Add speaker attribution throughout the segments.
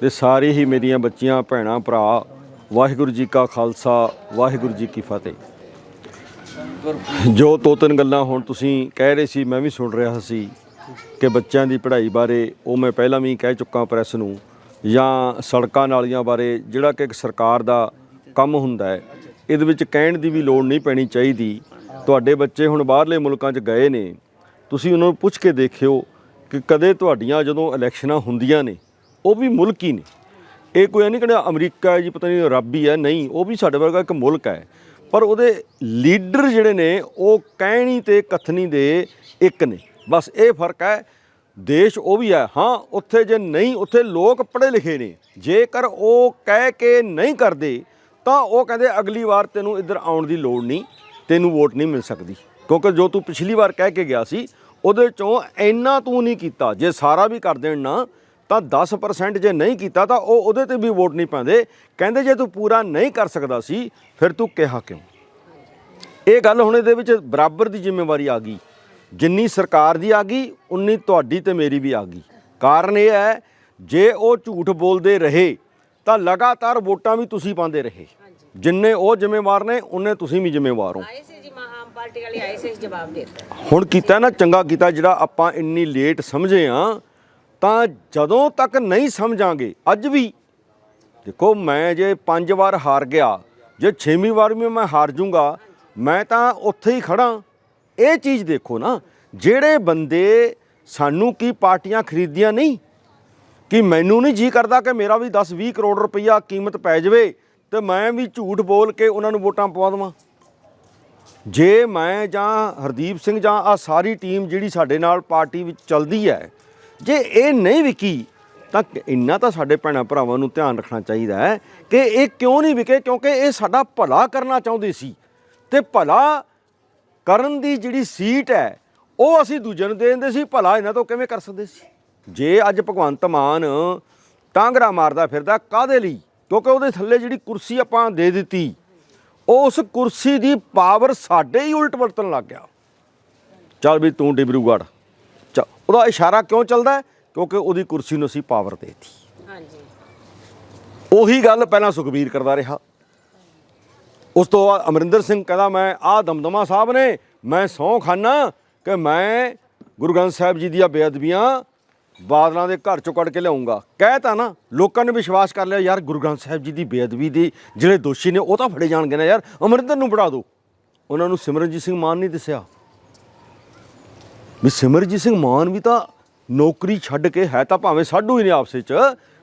Speaker 1: ਤੇ ਸਾਰੇ ਹੀ ਮੇਰੀਆਂ ਬੱਚੀਆਂ, ਭੈਣਾਂ, ਭਰਾ, ਵਾਹਿਗੁਰੂ ਜੀ ਕਾ ਖਾਲਸਾ, ਵਾਹਿਗੁਰੂ ਜੀ ਕੀ ਫਤਿਹ। ਜੋ ਦੋ ਤਿੰਨ ਗੱਲਾਂ ਹੁਣ ਤੁਸੀਂ ਕਹਿ ਰਹੇ ਸੀ, ਮੈਂ ਵੀ ਸੁਣ ਰਿਹਾ ਸੀ ਕਿ ਬੱਚਿਆਂ ਦੀ ਪੜ੍ਹਾਈ ਬਾਰੇ, ਉਹ ਮੈਂ ਪਹਿਲਾਂ ਵੀ ਕਹਿ ਚੁੱਕਾ ਪ੍ਰੈਸ ਨੂੰ, ਜਾਂ ਸੜਕਾਂ ਨਾਲੀਆਂ ਬਾਰੇ, ਜਿਹੜਾ ਕਿ ਇੱਕ ਸਰਕਾਰ ਦਾ ਕੰਮ ਹੁੰਦਾ ਹੈ, ਇਹਦੇ ਵਿੱਚ ਕਹਿਣ ਦੀ ਵੀ ਲੋੜ ਨਹੀਂ ਪੈਣੀ ਚਾਹੀਦੀ। ਤੁਹਾਡੇ ਬੱਚੇ ਹੁਣ ਬਾਹਰਲੇ ਮੁਲਕਾਂ 'ਚ ਗਏ ਨੇ, ਤੁਸੀਂ ਉਹਨਾਂ ਨੂੰ ਪੁੱਛ ਕੇ ਦੇਖਿਓ ਕਿ ਕਦੇ ਤੁਹਾਡੀਆਂ ਜਦੋਂ ਇਲੈਕਸ਼ਨਾਂ ਹੁੰਦੀਆਂ ਨੇ ਉਹ ਵੀ ਮੁਲਕ ਹੀ ਨੇ। ਇਹ ਕੋਈ ਨਹੀਂ ਕਿਹੜਾ ਅਮਰੀਕਾ ਹੈ ਜੀ, ਪਤਾ ਨਹੀਂ ਰੱਬ ਹੀ ਹੈ, ਨਹੀਂ, ਉਹ ਵੀ ਸਾਡੇ ਵਰਗਾ ਇੱਕ ਮੁਲਕ ਹੈ। ਪਰ ਉਹਦੇ ਲੀਡਰ ਜਿਹੜੇ ਨੇ, ਉਹ ਕਹਿਣੀ ਤੇ ਕਥਨੀ ਦੇ ਇੱਕ ਨੇ। ਬਸ ਇਹ ਫ਼ਰਕ ਹੈ, ਦੇਸ਼ ਉਹ ਵੀ ਹੈ। ਹਾਂ, ਉੱਥੇ ਜੇ ਨਹੀਂ, ਉੱਥੇ ਲੋਕ ਪੜ੍ਹੇ ਲਿਖੇ ਨੇ। ਜੇਕਰ ਉਹ ਕਹਿ ਕੇ ਨਹੀਂ ਕਰਦੇ, ਤਾਂ ਉਹ ਕਹਿੰਦੇ ਅਗਲੀ ਵਾਰ ਤੈਨੂੰ ਇੱਧਰ ਆਉਣ ਦੀ ਲੋੜ ਨਹੀਂ, ਤੈਨੂੰ ਵੋਟ ਨਹੀਂ ਮਿਲ ਸਕਦੀ। ਕਿਉਂਕਿ ਜੋ ਤੂੰ ਪਿਛਲੀ ਵਾਰ ਕਹਿ ਕੇ ਗਿਆ ਸੀ, ਉਹਦੇ ਚੋਂ ਇੰਨਾ ਤੂੰ ਨਹੀਂ ਕੀਤਾ। ਜੇ ਸਾਰਾ ਵੀ ਕਰ ਦੇਣ ਨਾ ਤਾਂ 10% ਜੇ ਨਹੀਂ ਕੀਤਾ ਤਾਂ ਉਹ ਉਹਦੇ ਤੇ ਵੀ ਵੋਟ ਨਹੀਂ ਪਾਉਂਦੇ। ਕਹਿੰਦੇ ਜੇ ਤੂੰ ਪੂਰਾ ਨਹੀਂ ਕਰ ਸਕਦਾ ਸੀ ਫਿਰ ਤੂੰ ਕਿਹਾ ਕਿਉਂ? ਇਹ ਗੱਲ ਹੁਣ ਇਹਦੇ ਵਿੱਚ ਬਰਾਬਰ ਦੀ ਜ਼ਿੰਮੇਵਾਰੀ ਆ ਗਈ। ਜਿੰਨੀ ਸਰਕਾਰ ਦੀ ਆ ਗਈ ਉਨੀ ਤੁਹਾਡੀ ਤੇ ਮੇਰੀ ਵੀ ਆ ਗਈ। ਕਾਰਨ ਇਹ ਹੈ ਜੇ ਉਹ ਝੂਠ ਬੋਲਦੇ ਰਹੇ ਤਾਂ ਲਗਾਤਾਰ ਵੋਟਾਂ ਵੀ ਤੁਸੀਂ ਪਾਉਂਦੇ ਰਹੇ। ਜਿੰਨੇ ਉਹ ਜ਼ਿੰਮੇਵਾਰ ਨੇ ਉਨੇ ਤੁਸੀਂ ਵੀ ਜ਼ਿੰਮੇਵਾਰ ਹੋ।
Speaker 2: ਆਏ ਸੀ ਜੀ ਮਾ ਆਮ ਪਾਰਟੀ ਵਾਲੇ ਆਏ ਸੀ ਜਵਾਬ ਦੇ ਦਿੱਤਾ।
Speaker 1: ਹੁਣ ਕੀਤਾ ਨਾ ਚੰਗਾ ਕੀਤਾ ਜਿਹੜਾ ਆਪਾਂ ਇੰਨੀ ਲੇਟ ਸਮਝੇ ਆ ਤਾਂ ਜਦੋਂ ਤੱਕ ਨਹੀਂ ਸਮਝਾਂਗੇ, ਅੱਜ ਵੀ। ਦੇਖੋ, ਮੈਂ ਜੇ ਪੰਜ ਵਾਰ ਹਾਰ ਗਿਆ, ਜੇ ਛੇਵੀਂ ਵਾਰ ਵੀ ਮੈਂ ਹਾਰ ਜੂੰਗਾ, ਮੈਂ ਤਾਂ ਉੱਥੇ ਹੀ ਖੜਾ। ਇਹ ਚੀਜ਼ ਦੇਖੋ ਨਾ, ਜਿਹੜੇ ਬੰਦੇ ਸਾਨੂੰ ਕੀ ਪਾਰਟੀਆਂ ਖਰੀਦੀਆਂ ਨਹੀਂ, ਕਿ ਮੈਨੂੰ ਨਹੀਂ ਜੀ ਕਰਦਾ ਕਿ ਮੇਰਾ ਵੀ 10 20 ਕਰੋੜ ਰੁਪਈਆ ਕੀਮਤ ਪੈ ਜਾਵੇ ਤੇ ਮੈਂ ਵੀ ਝੂਠ ਬੋਲ ਕੇ ਉਹਨਾਂ ਨੂੰ ਵੋਟਾਂ ਪਵਾ ਦੇਵਾਂ। ਜੇ ਮੈਂ ਜਾਂ ਹਰਦੀਪ ਸਿੰਘ ਜਾਂ ਆ ਸਾਰੀ ਟੀਮ ਜਿਹੜੀ ਸਾਡੇ ਨਾਲ ਪਾਰਟੀ ਵਿੱਚ ਚੱਲਦੀ ਹੈ ਜੇ ਇਹ ਨਹੀਂ ਵਿਕੀ, ਤਾਂ ਇੰਨਾ ਤਾਂ ਸਾਡੇ ਭੈਣਾਂ ਭਰਾਵਾਂ ਨੂੰ ਧਿਆਨ ਰੱਖਣਾ ਚਾਹੀਦਾ ਹੈ ਕਿ ਇਹ ਕਿਉਂ ਨਹੀਂ ਵਿਕੇ? ਕਿਉਂਕਿ ਇਹ ਸਾਡਾ ਭਲਾ ਕਰਨਾ ਚਾਹੁੰਦੇ ਸੀ। ਤੇ ਭਲਾ ਕਰਨ ਦੀ ਜਿਹੜੀ ਸੀਟ ਹੈ, ਉਹ ਅਸੀਂ ਦੂਜੇ ਨੂੰ ਦੇ ਦਿੰਦੇ ਸੀ। ਭਲਾ ਇਹਨਾਂ ਤੋਂ ਕਿਵੇਂ ਕਰ ਸਕਦੇ ਸੀ? ਜੇ ਅੱਜ ਭਗਵੰਤ ਮਾਨ ਟਾਂਗਰਾ ਮਾਰਦਾ ਫਿਰਦਾ ਕਾਦੇ ਲਈ? ਕਿਉਂਕਿ ਉਹਦੇ ਥੱਲੇ ਜਿਹੜੀ ਕੁਰਸੀ ਆਪਾਂ ਦੇ ਦਿੱਤੀ ਉਸ ਕੁਰਸੀ ਦੀ ਪਾਵਰ ਸਾਡੇ ਹੀ ਉਲਟ ਵਰਤਣ ਲੱਗ ਗਿਆ। ਚੱਲ ਵੀ ਤੂੰ ਡਿਬਰੂਗੜ੍ਹ। ਉਹਦਾ ਇਸ਼ਾਰਾ ਕਿਉਂ ਚੱਲਦਾ? ਕਿਉਂਕਿ ਉਹਦੀ ਕੁਰਸੀ ਨੂੰ ਅਸੀਂ ਪਾਵਰ ਦੇਤੀ।
Speaker 2: ਹਾਂਜੀ।
Speaker 1: ਉਹੀ ਗੱਲ ਪਹਿਲਾਂ ਸੁਖਬੀਰ ਕਰਦਾ ਰਿਹਾ। ਉਸ ਤੋਂ ਬਾਅਦ ਅਮਰਿੰਦਰ ਸਿੰਘ ਕਹਿੰਦਾ ਮੈਂ ਆ ਦਮਦਮਾ ਸਾਹਿਬ ਨੇ ਮੈਂ ਸਹੁੰ ਖਾਨਾ ਕਿ ਮੈਂ ਗੁਰੂ ਗ੍ਰੰਥ ਸਾਹਿਬ ਜੀ ਦੀਆਂ ਬੇਅਦਬੀਆਂ ਬਾਦਲਾਂ ਦੇ ਘਰ ਚੋਂ ਕੱਢ ਕੇ ਲਿਆਉਂਗਾ। ਕਹਿਤਾ ਨਾ ਲੋਕਾਂ ਨੇ ਵਿਸ਼ਵਾਸ ਕਰ ਲਿਆ ਯਾਰ ਗੁਰੂ ਗ੍ਰੰਥ ਸਾਹਿਬ ਜੀ ਦੀ ਬੇਅਦਬੀ ਦੇ ਜਿਹੜੇ ਦੋਸ਼ੀ ਨੇ ਉਹ ਤਾਂ ਫੜੇ ਜਾਣਗੇ ਨਾ ਯਾਰ ਅਮਰਿੰਦਰ ਨੂੰ ਫੜਾ ਦਿਓ ਉਹਨਾਂ ਨੂੰ ਸਿਮਰਨਜੀਤ ਸਿੰਘ ਮਾਨ ਨਹੀਂ ਦੱਸਿਆ। ਵੀ ਸਿਮਰਜੀਤ ਸਿੰਘ ਮਾਨ ਵੀ ਤਾਂ ਨੌਕਰੀ ਛੱਡ ਕੇ ਹੈ ਤਾਂ ਭਾਵੇਂ ਸਾਡੂ ਹੀ ਨੇ ਆਪਸੇ ਚ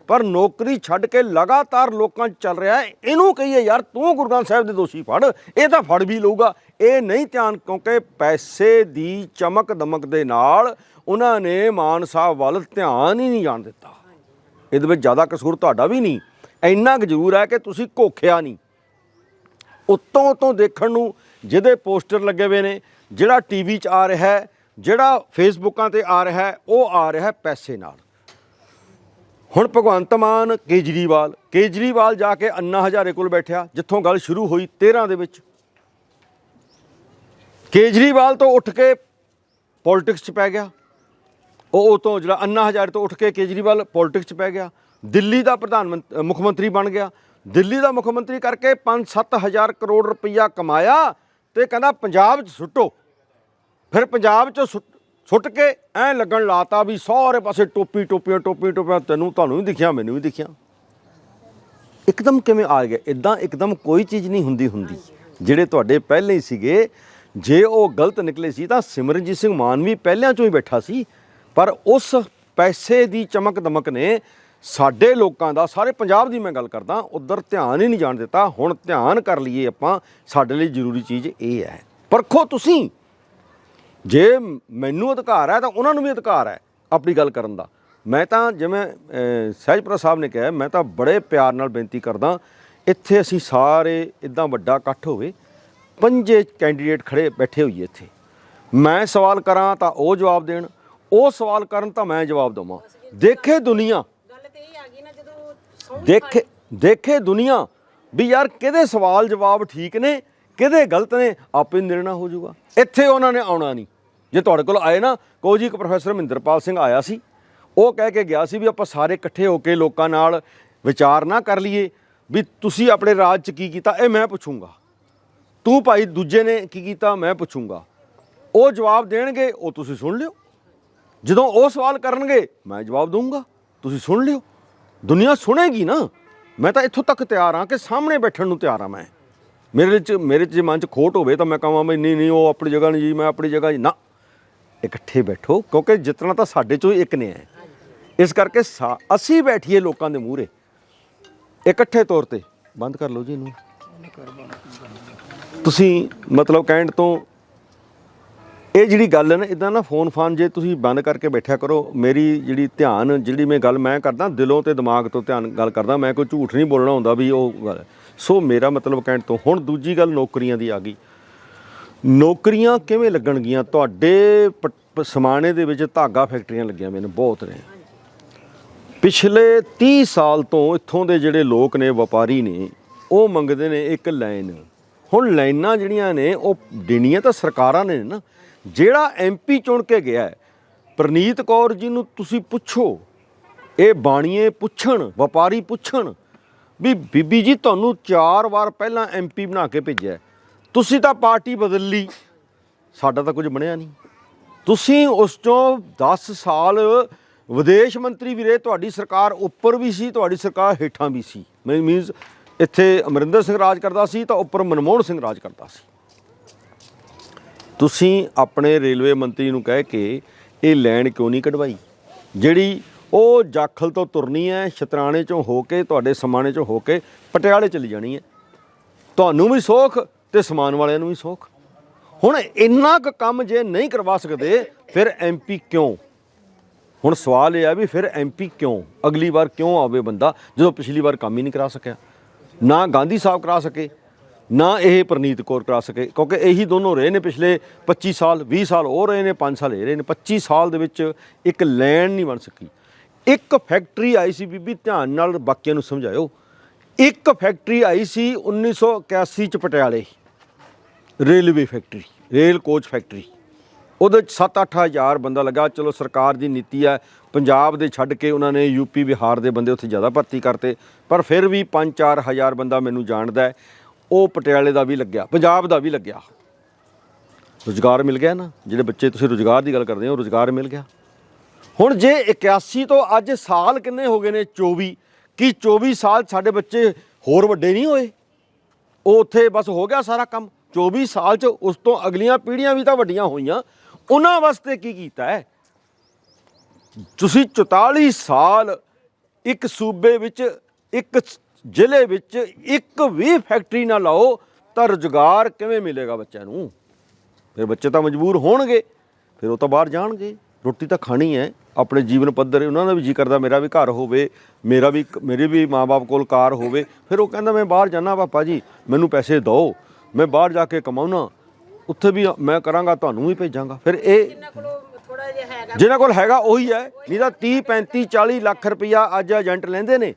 Speaker 1: ਪਰ ਨੌਕਰੀ ਛੱਡ ਕੇ ਲਗਾਤਾਰ ਲੋਕਾਂ 'ਚ ਚੱਲ ਰਿਹਾ ਹੈ। ਇਹਨੂੰ ਕਹੀਏ ਯਾਰ ਤੂੰ ਗੁਰੂ ਗ੍ਰੰਥ ਸਾਹਿਬ ਦੇ ਦੋਸ਼ੀ ਫੜ ਇਹ ਤਾਂ ਫੜ ਵੀ ਲਊਗਾ। ਇਹ ਨਹੀਂ ਧਿਆਨ ਕਿਉਂਕਿ ਪੈਸੇ ਦੀ ਚਮਕ ਦਮਕ ਦੇ ਨਾਲ ਉਹਨਾਂ ਨੇ ਮਾਨ ਸਾਹਿਬ ਵੱਲ ਧਿਆਨ ਹੀ ਨਹੀਂ ਜਾਣ ਦਿੱਤਾ। ਇਹਦੇ ਵਿੱਚ ਜ਼ਿਆਦਾ ਕਸੂਰ ਤੁਹਾਡਾ ਵੀ ਨਹੀਂ। ਇੰਨਾ ਕੁ ਜ਼ਰੂਰ ਹੈ ਕਿ ਤੁਸੀਂ ਘੋਖਿਆ ਨਹੀਂ। ਉੱਤੋਂ ਉੱਤੋਂ ਦੇਖਣ ਨੂੰ ਜਿਹਦੇ ਪੋਸਟਰ ਲੱਗੇ ਹੋਏ ਨੇ, ਜਿਹੜਾ ਟੀਵੀ 'ਚ ਆ ਰਿਹਾ ਹੈ ਜਿਹੜਾ ਫੇਸਬੁੱਕਾਂ ਤੇ ਆ ਰਿਹਾ ਹੈ, ਉਹ ਆ ਰਿਹਾ ਹੈ ਪੈਸੇ ਨਾਲ। ਹੁਣ ਭਗਵੰਤ ਮਾਨ, ਕੇਜਰੀਵਾਲ ਕੇਜਰੀਵਾਲ ਜਾ ਕੇ ਅੰਨਾ ਹਜ਼ਾਰੇ ਕੋਲ ਬੈਠਿਆ, ਜਿੱਥੋਂ ਗੱਲ ਸ਼ੁਰੂ ਹੋਈ 13 ਦੇ ਵਿੱਚ। ਕੇਜਰੀਵਾਲ ਤੋਂ ਉੱਠ ਕੇ ਪੋਲਿਟਿਕਸ 'ਚ ਪੈ ਗਿਆ। ਉਹ ਉਹ ਤੋਂ ਜਿਹੜਾ ਅੰਨਾ ਹਜ਼ਾਰੇ ਤੋਂ ਉੱਠ ਕੇ ਕੇਜਰੀਵਾਲ ਪੋਲਿਟਿਕਸ 'ਚ ਪੈ ਗਿਆ। ਦਿੱਲੀ ਦਾ ਪ੍ਰਧਾਨ ਮੰਤ- ਮੁੱਖ ਮੰਤਰੀ ਬਣ ਗਿਆ। ਦਿੱਲੀ ਦਾ ਮੁੱਖ ਮੰਤਰੀ ਕਰਕੇ 5-7 ਹਜ਼ਾਰ ਕਰੋੜ ਰੁਪਈਆ ਕਮਾਇਆ ਤੇ ਕਹਿੰਦਾ ਪੰਜਾਬ 'ਚ ਸੁੱਟੋ। ਫਿਰ ਪੰਜਾਬ 'ਚ ਸੁੱਟ- ਸੁੱਟ ਕੇ ਐ ਲੱਗਣ ਲਾਤਾ ਵੀ ਸਾਰੇ ਪਾਸੇ ਟੋਪੀ ਟੋਪੀਆਂ ਟੋਪੀ ਟੋਪੀਆਂ। ਤੈਨੂੰ ਤੁਹਾਨੂੰ ਵੀ ਦਿਖਿਆ, ਮੈਨੂੰ ਵੀ ਦਿਖਿਆ। ਇੱਕਦਮ ਕਿਵੇਂ ਆ ਗਿਆ? ਇਦਾਂ ਇੱਕਦਮ ਕੋਈ ਚੀਜ਼ ਨਹੀਂ ਹੁੰਦੀ ਹੁੰਦੀ। ਜਿਹੜੇ ਤੁਹਾਡੇ ਪਹਿਲੇ ਹੀ ਸੀਗੇ, ਜੇ ਉਹ ਗਲਤ ਨਿਕਲੇ ਸੀ ਤਾਂ ਸਿਮਰਨਜੀਤ ਸਿੰਘ ਮਾਨ ਵੀ ਪਹਿਲਿਆਂ ਚੋਂ ਹੀ ਬੈਠਾ ਸੀ। ਪਰ ਉਸ ਪੈਸੇ ਦੀ ਚਮਕ ਦਮਕ ਨੇ ਸਾਡੇ ਲੋਕਾਂ ਦਾ, ਸਾਰੇ ਪੰਜਾਬ ਦੀ ਮੈਂ ਗੱਲ ਕਰਦਾ, ਉਧਰ ਧਿਆਨ ਹੀ ਨਹੀਂ ਜਾਣ ਦਿੱਤਾ। ਹੁਣ ਧਿਆਨ ਕਰ ਲਈਏ ਆਪਾਂ, ਸਾਡੇ ਲਈ ਜ਼ਰੂਰੀ ਚੀਜ਼ ਇਹ ਹੈ। ਪਰਖੋ ਤੁਸੀਂ। ਜੇ ਮੈਨੂੰ ਅਧਿਕਾਰ ਹੈ ਤਾਂ ਉਹਨਾਂ ਨੂੰ ਵੀ ਅਧਿਕਾਰ ਹੈ ਆਪਣੀ ਗੱਲ ਕਰਨ ਦਾ। ਮੈਂ ਤਾਂ ਜਿਵੇਂ ਸਹਿਜਪੁਰਾ ਸਾਹਿਬ ਨੇ ਕਿਹਾ ਮੈਂ ਤਾਂ ਬੜੇ ਪਿਆਰ ਨਾਲ ਬੇਨਤੀ ਕਰਦਾ ਇੱਥੇ ਅਸੀਂ ਸਾਰੇ ਇਦਾਂ ਵੱਡਾ ਇਕੱਠ ਹੋਵੇ ਪੰਜੇ ਕੈਂਡੀਡੇਟ ਖੜੇ ਬੈਠੇ ਹੋਈਏ ਇੱਥੇ। ਮੈਂ ਸਵਾਲ ਕਰਾਂ ਤਾਂ ਉਹ ਜਵਾਬ ਦੇਣ ਉਹ ਸਵਾਲ ਕਰਨ ਤਾਂ ਮੈਂ ਜਵਾਬ ਦਵਾਂ। ਦੇਖੇ ਦੁਨੀਆ।
Speaker 2: ਗੱਲ ਤੇ ਇਹ ਆ ਗਈ ਨਾ ਜਦੋਂ ਸਹੁੰ
Speaker 1: ਦੇਖੇ ਦੇਖੇ ਦੁਨੀਆ ਵੀ ਯਾਰ ਕਿਹਦੇ ਸਵਾਲ ਜਵਾਬ ਠੀਕ ਨੇ ਕਿਹਦੇ ਗਲਤ ਨੇ ਆਪੇ ਨਿਰਣਾ ਹੋ ਜਾਊਗਾ। ਇੱਥੇ ਉਹਨਾਂ ਨੇ ਆਉਣਾ ਨਹੀਂ। ਜੇ ਤੁਹਾਡੇ ਕੋਲ ਆਏ ਨਾ, ਕਹੋ ਜੀ ਇੱਕ ਪ੍ਰੋਫੈਸਰ ਮਹਿੰਦਰਪਾਲ ਸਿੰਘ ਆਇਆ ਸੀ। ਉਹ ਕਹਿ ਕੇ ਗਿਆ ਸੀ ਵੀ ਆਪਾਂ ਸਾਰੇ ਇਕੱਠੇ ਹੋ ਕੇ ਲੋਕਾਂ ਨਾਲ ਵਿਚਾਰ ਨਾ ਕਰ ਲਈਏ, ਵੀ ਤੁਸੀਂ ਆਪਣੇ ਰਾਜ 'ਚ ਕੀ ਕੀਤਾ, ਇਹ ਮੈਂ ਪੁੱਛੂੰਗਾ। ਤੂੰ ਭਾਈ ਦੂਜੇ ਨੇ ਕੀ ਕੀਤਾ, ਮੈਂ ਪੁੱਛੂੰਗਾ। ਉਹ ਜਵਾਬ ਦੇਣਗੇ, ਉਹ ਤੁਸੀਂ ਸੁਣ ਲਿਓ। ਜਦੋਂ ਉਹ ਸਵਾਲ ਕਰਨਗੇ, ਮੈਂ ਜਵਾਬ ਦਊਂਗਾ। ਤੁਸੀਂ ਸੁਣ ਲਿਓ। ਦੁਨੀਆ ਸੁਣੇਗੀ ਨਾ। ਮੈਂ ਤਾਂ ਇੱਥੋਂ ਤੱਕ ਤਿਆਰ ਹਾਂ ਕਿ ਸਾਹਮਣੇ ਬੈਠਣ ਨੂੰ ਤਿਆਰ ਹਾਂ ਮੈਂ। ਮੇਰੇ 'ਚ ਮੇਰੇ 'ਚ ਮਨ 'ਚ ਖੋਟ ਹੋਵੇ ਤਾਂ ਮੈਂ ਕਹਾਂ ਬਈ ਨਹੀਂ ਨਹੀਂ, ਉਹ ਆਪਣੀ ਜਗ੍ਹਾ ਨਹੀਂ ਜੀ, ਮੈਂ ਆਪਣੀ ਜਗ੍ਹਾ ਜੀ। ਨਾ। ਇਕੱਠੇ ਬੈਠੋ, ਕਿਉਂਕਿ ਜਿੱਤਣਾ ਤਾਂ ਸਾਡੇ ਚੋਂ ਹੀ ਇੱਕ ਨੇ ਹੈ ਇਸ ਕਰਕੇ ਸਾ- ਅਸੀਂ ਬੈਠੀਏ ਲੋਕਾਂ ਦੇ ਮੂਹਰੇ, ਇਕੱਠੇ ਤੌਰ ਤੇ। ਬੰਦ ਕਰ ਲਓ ਜੀ ਇਹਨੂੰ। ਤੁਸੀਂ ਮਤਲਬ ਕਹਿਣ ਤੋਂ, ਇਹ ਜਿਹੜੀ ਗੱਲ ਹੈ ਨਾ ਇਦਾਂ ਨਾ ਫੋਨ ਫਾਨ ਜੇ ਤੁਸੀਂ ਬੰਦ ਕਰਕੇ ਬੈਠਿਆ ਕਰੋ, ਮੇਰੀ ਜਿਹੜੀ ਧਿਆਨ, ਜਿਹੜੀ ਮੈਂ ਗੱਲ ਮੈਂ ਕਰਦਾ, ਦਿਲੋਂ ਤੇ ਦਿਮਾਗ ਤੋਂ ਧਿਆਨ ਗੱਲ ਕਰਦਾ, ਮੈਂ ਕੋਈ ਝੂਠ ਨਹੀਂ ਬੋਲਣਾ ਹੁੰਦਾ ਵੀ ਉਹ ਗੱਲ। ਸੋ ਮੇਰਾ ਮਤਲਬ ਕਹਿਣ ਤੋਂ, ਹੁਣ ਦੂਜੀ ਗੱਲ ਨੌਕਰੀਆਂ ਦੀ ਆ ਗਈ। ਨੌਕਰੀਆਂ ਕਿਵੇਂ ਲੱਗਣਗੀਆਂ? ਤੁਹਾਡੇ ਪ- ਪ- ਸਮਾਣੇ ਦੇ ਵਿੱਚ ਧਾਗਾ ਫੈਕਟਰੀਆਂ ਲੱਗੀਆਂ ਮੈਨੂੰ ਬਹੁਤ ਨੇ। ਪਿਛਲੇ 30 ਸਾਲ ਤੋਂ ਇੱਥੋਂ ਦੇ ਜਿਹੜੇ ਲੋਕ ਨੇ, ਵਪਾਰੀ ਨੇ, ਉਹ ਮੰਗਦੇ ਨੇ ਇੱਕ ਲਾਈਨ। ਹੁਣ ਲਾਈਨਾਂ ਜਿਹੜੀਆਂ ਨੇ, ਉਹ ਦੇਣੀਆਂ ਤਾਂ ਸਰਕਾਰਾਂ ਨੇ ਨਾ। ਜਿਹੜਾ ਐਮਪੀ ਚੁਣ ਕੇ ਗਿਆ ਹੈ, ਪ੍ਰਨੀਤ ਕੌਰ ਜੀ ਨੂੰ ਤੁਸੀਂ ਪੁੱਛੋ, ਇਹ ਬਾਣੀਏ ਪੁੱਛਣ, ਵਪਾਰੀ ਪੁੱਛਣ, ਵੀ ਬੀਬੀ ਜੀ ਤੁਹਾਨੂੰ ਚਾਰ ਵਾਰ ਪਹਿਲਾਂ ਐਮਪੀ ਬਣਾ ਕੇ ਭੇਜਿਆ ਤੁਸੀਂ ਤਾਂ ਪਾਰਟੀ ਬਦਲ ਲਈ। ਸਾਡਾ ਤਾਂ ਕੁਝ ਬਣਿਆ ਨਹੀਂ। ਤੁਸੀਂ ਉਸ ਤੋਂ 10 ਸਾਲ ਵਿਦੇਸ਼ ਮੰਤਰੀ ਵੀ ਰਹੇ ਤੁਹਾਡੀ ਸਰਕਾਰ ਉੱਪਰ ਵੀ ਸੀ, ਤੁਹਾਡੀ ਸਰਕਾਰ ਹੇਠਾਂ ਵੀ ਸੀ। ਮੀਨਸ ਇੱਥੇ ਅਮਰਿੰਦਰ ਸਿੰਘ ਰਾਜ ਕਰਦਾ ਸੀ ਤਾਂ ਉੱਪਰ ਮਨਮੋਹਨ ਸਿੰਘ ਰਾਜ ਕਰਦਾ ਸੀ। ਤੁਸੀਂ ਆਪਣੇ ਰੇਲਵੇ ਮੰਤਰੀ ਨੂੰ ਕਹਿ ਕੇ ਇਹ ਲੈਣ ਕਿਉਂ ਨਹੀਂ ਕਢਵਾਈ? ਜਿਹੜੀ ਉਹ ਜਾਖਲ ਤੋਂ ਤੁਰਨੀ ਹੈ, ਸ਼ਤਰਾਣੇ ਚੋਂ ਹੋ ਕੇ, ਤੁਹਾਡੇ ਸਮਾਣੇ ਚੋਂ ਹੋ ਕੇ ਪਟਿਆਲੇ ਚਲੀ ਜਾਣੀ ਹੈ। ਤੁਹਾਨੂੰ ਵੀ ਸੋਖ ਤੇ ਸਮਾਨ ਵਾਲਿਆਂ ਨੂੰ ਵੀ ਸੌਖ। ਹੁਣ ਇੰਨਾ ਕੁ ਕੰਮ ਜੇ ਨਹੀਂ ਕਰਵਾ ਸਕਦੇ, ਫਿਰ ਐਮਪੀ ਕਿਉਂ? ਹੁਣ ਸਵਾਲ ਇਹ ਆ ਵੀ ਫਿਰ ਐਮਪੀ ਕਿਉਂ? ਅਗਲੀ ਵਾਰ ਕਿਉਂ ਆਵੇ ਬੰਦਾ ਜਦੋਂ ਪਿਛਲੀ ਵਾਰ ਕੰਮ ਹੀ ਨਹੀਂ ਕਰਾ ਸਕਿਆ? ਨਾ ਗਾਂਧੀ ਸਾਹਿਬ ਕਰਾ ਸਕੇ, ਨਾ ਇਹ ਪ੍ਰਨੀਤ ਕੌਰ ਕਰਾ ਸਕੇ, ਕਿਉਂਕਿ ਇਹੀ ਦੋਨੋਂ ਰਹੇ ਨੇ ਪਿਛਲੇ 25 ਸਾਲ 20 ਸਾਲ, ਉਹ ਰਹੇ ਨੇ 5 ਸਾਲ, ਇਹ ਰਹੇ ਨੇ। 25 ਸਾਲ ਦੇ ਵਿੱਚ ਇੱਕ ਲੈਣ ਨਹੀਂ ਬਣ ਸਕੀ। ਇੱਕ ਫੈਕਟਰੀ ਆਈ ਸੀ ਬੀਬੀ, ਧਿਆਨ ਨਾਲ ਬਾਕੀਆਂ ਨੂੰ ਸਮਝਾਇਓ। ਇੱਕ ਫੈਕਟਰੀ ਆਈ ਸੀ 1981 ਚ ਪਟਿਆਲੇ। Railway factory, rail coach factory. ਉਹਦੇ ਚ 7-8 ਹਜ਼ਾਰ ਬੰਦਾ ਲੱਗਾ। ਚਲੋ ਸਰਕਾਰ ਦੀ ਨੀਤੀ ਹੈ, ਪੰਜਾਬ ਦੇ ਛੱਡ ਕੇ ਉਹਨਾਂ ਨੇ ਯੂਪੀ ਬਿਹਾਰ ਦੇ ਬੰਦੇ ਉੱਥੇ ਜ਼ਿਆਦਾ ਭਰਤੀ ਕਰਤੇ। ਪਰ ਫਿਰ ਵੀ 5-4 ਹਜ਼ਾਰ ਬੰਦਾ ਮੈਨੂੰ ਜਾਣਦਾ ਉਹ ਪਟਿਆਲੇ ਦਾ ਵੀ ਲੱਗਿਆ, ਪੰਜਾਬ ਦਾ ਵੀ ਲੱਗਿਆ। ਰੁਜ਼ਗਾਰ ਮਿਲ ਗਿਆ ਨਾ। ਜਿਹੜੇ ਬੱਚੇ ਤੁਸੀਂ ਰੁਜ਼ਗਾਰ ਦੀ ਗੱਲ ਕਰਦੇ ਹੋ, ਰੁਜ਼ਗਾਰ ਮਿਲ ਗਿਆ। ਹੁਣ ਜੇ 81 ਤੋਂ ਅੱਜ ਸਾਲ ਕਿੰਨੇ ਹੋ ਗਏ ਨੇ? 24 ਕੀ 24 ਸਾਲ ਸਾਡੇ ਬੱਚੇ ਹੋਰ ਵੱਡੇ ਨਹੀਂ ਹੋਏ? ਉਹ ਉੱਥੇ ਬਸ ਹੋ ਗਿਆ ਸਾਰਾ ਕੰਮ। 24 ਸਾਲ ਚ ਉਸ ਤੋਂ ਅਗਲੀਆਂ ਪੀੜ੍ਹੀਆਂ ਵੀ ਤਾਂ ਵੱਡੀਆਂ ਹੋਈਆਂ, ਉਹਨਾਂ ਵਾਸਤੇ ਕੀ ਕੀਤਾ ਹੈ? ਤੁਸੀਂ 44 ਸਾਲ ਇੱਕ ਸੂਬੇ ਵਿੱਚ, ਇੱਕ ਜ਼ਿਲ੍ਹੇ ਵਿੱਚ ਇੱਕ ਵੀ ਫੈਕਟਰੀ ਨਾ ਲਾਓ, ਤਾਂ ਰੁਜ਼ਗਾਰ ਕਿਵੇਂ ਮਿਲੇਗਾ ਬੱਚਿਆਂ ਨੂੰ? ਫਿਰ ਬੱਚੇ ਤਾਂ ਮਜਬੂਰ ਹੋਣਗੇ, ਫਿਰ ਉਹ ਤਾਂ ਬਾਹਰ ਜਾਣਗੇ। ਰੋਟੀ ਤਾਂ ਖਾਣੀ ਹੈ, ਆਪਣੇ ਜੀਵਨ ਪੱਧਰ ਉਹਨਾਂ ਦਾ ਵੀ ਜੀ ਕਰਦਾ, ਮੇਰਾ ਵੀ ਘਰ ਹੋਵੇ, ਮੇਰਾ ਵੀ ਮੇਰੇ ਵੀ ਮਾਪੇ ਕੋਲ ਕਾਰ ਹੋਵੇ, ਫਿਰ ਉਹ ਕਹਿੰਦਾ, ਮੈਂ ਬਾਹਰ ਜਾਣਾ ਪਾਪਾ ਜੀ, ਮੈਨੂੰ ਪੈਸੇ ਦਿਓ। ਮੈਂ ਬਾਹਰ ਜਾ ਕੇ ਕਮਾਉਣਾ ਉੱਥੇ ਵੀ ਮੈਂ ਕਰਾਂਗਾ ਤੁਹਾਨੂੰ ਵੀ ਭੇਜਾਂਗਾ। ਫਿਰ ਇਹ
Speaker 2: ਜਿੰਨਾ ਕੋਲੋਂ ਥੋੜਾ ਜਿਹਾ ਹੈਗਾ।
Speaker 1: ਜਿਹਨਾਂ ਕੋਲ ਹੈਗਾ ਉਹੀ ਹੈ ਨਹੀਂ ਤਾਂ 30 35 40 ਲੱਖ ਰੁਪਇਆ ਅੱਜ ਏਜੰਟ ਲੈਂਦੇ ਨੇ।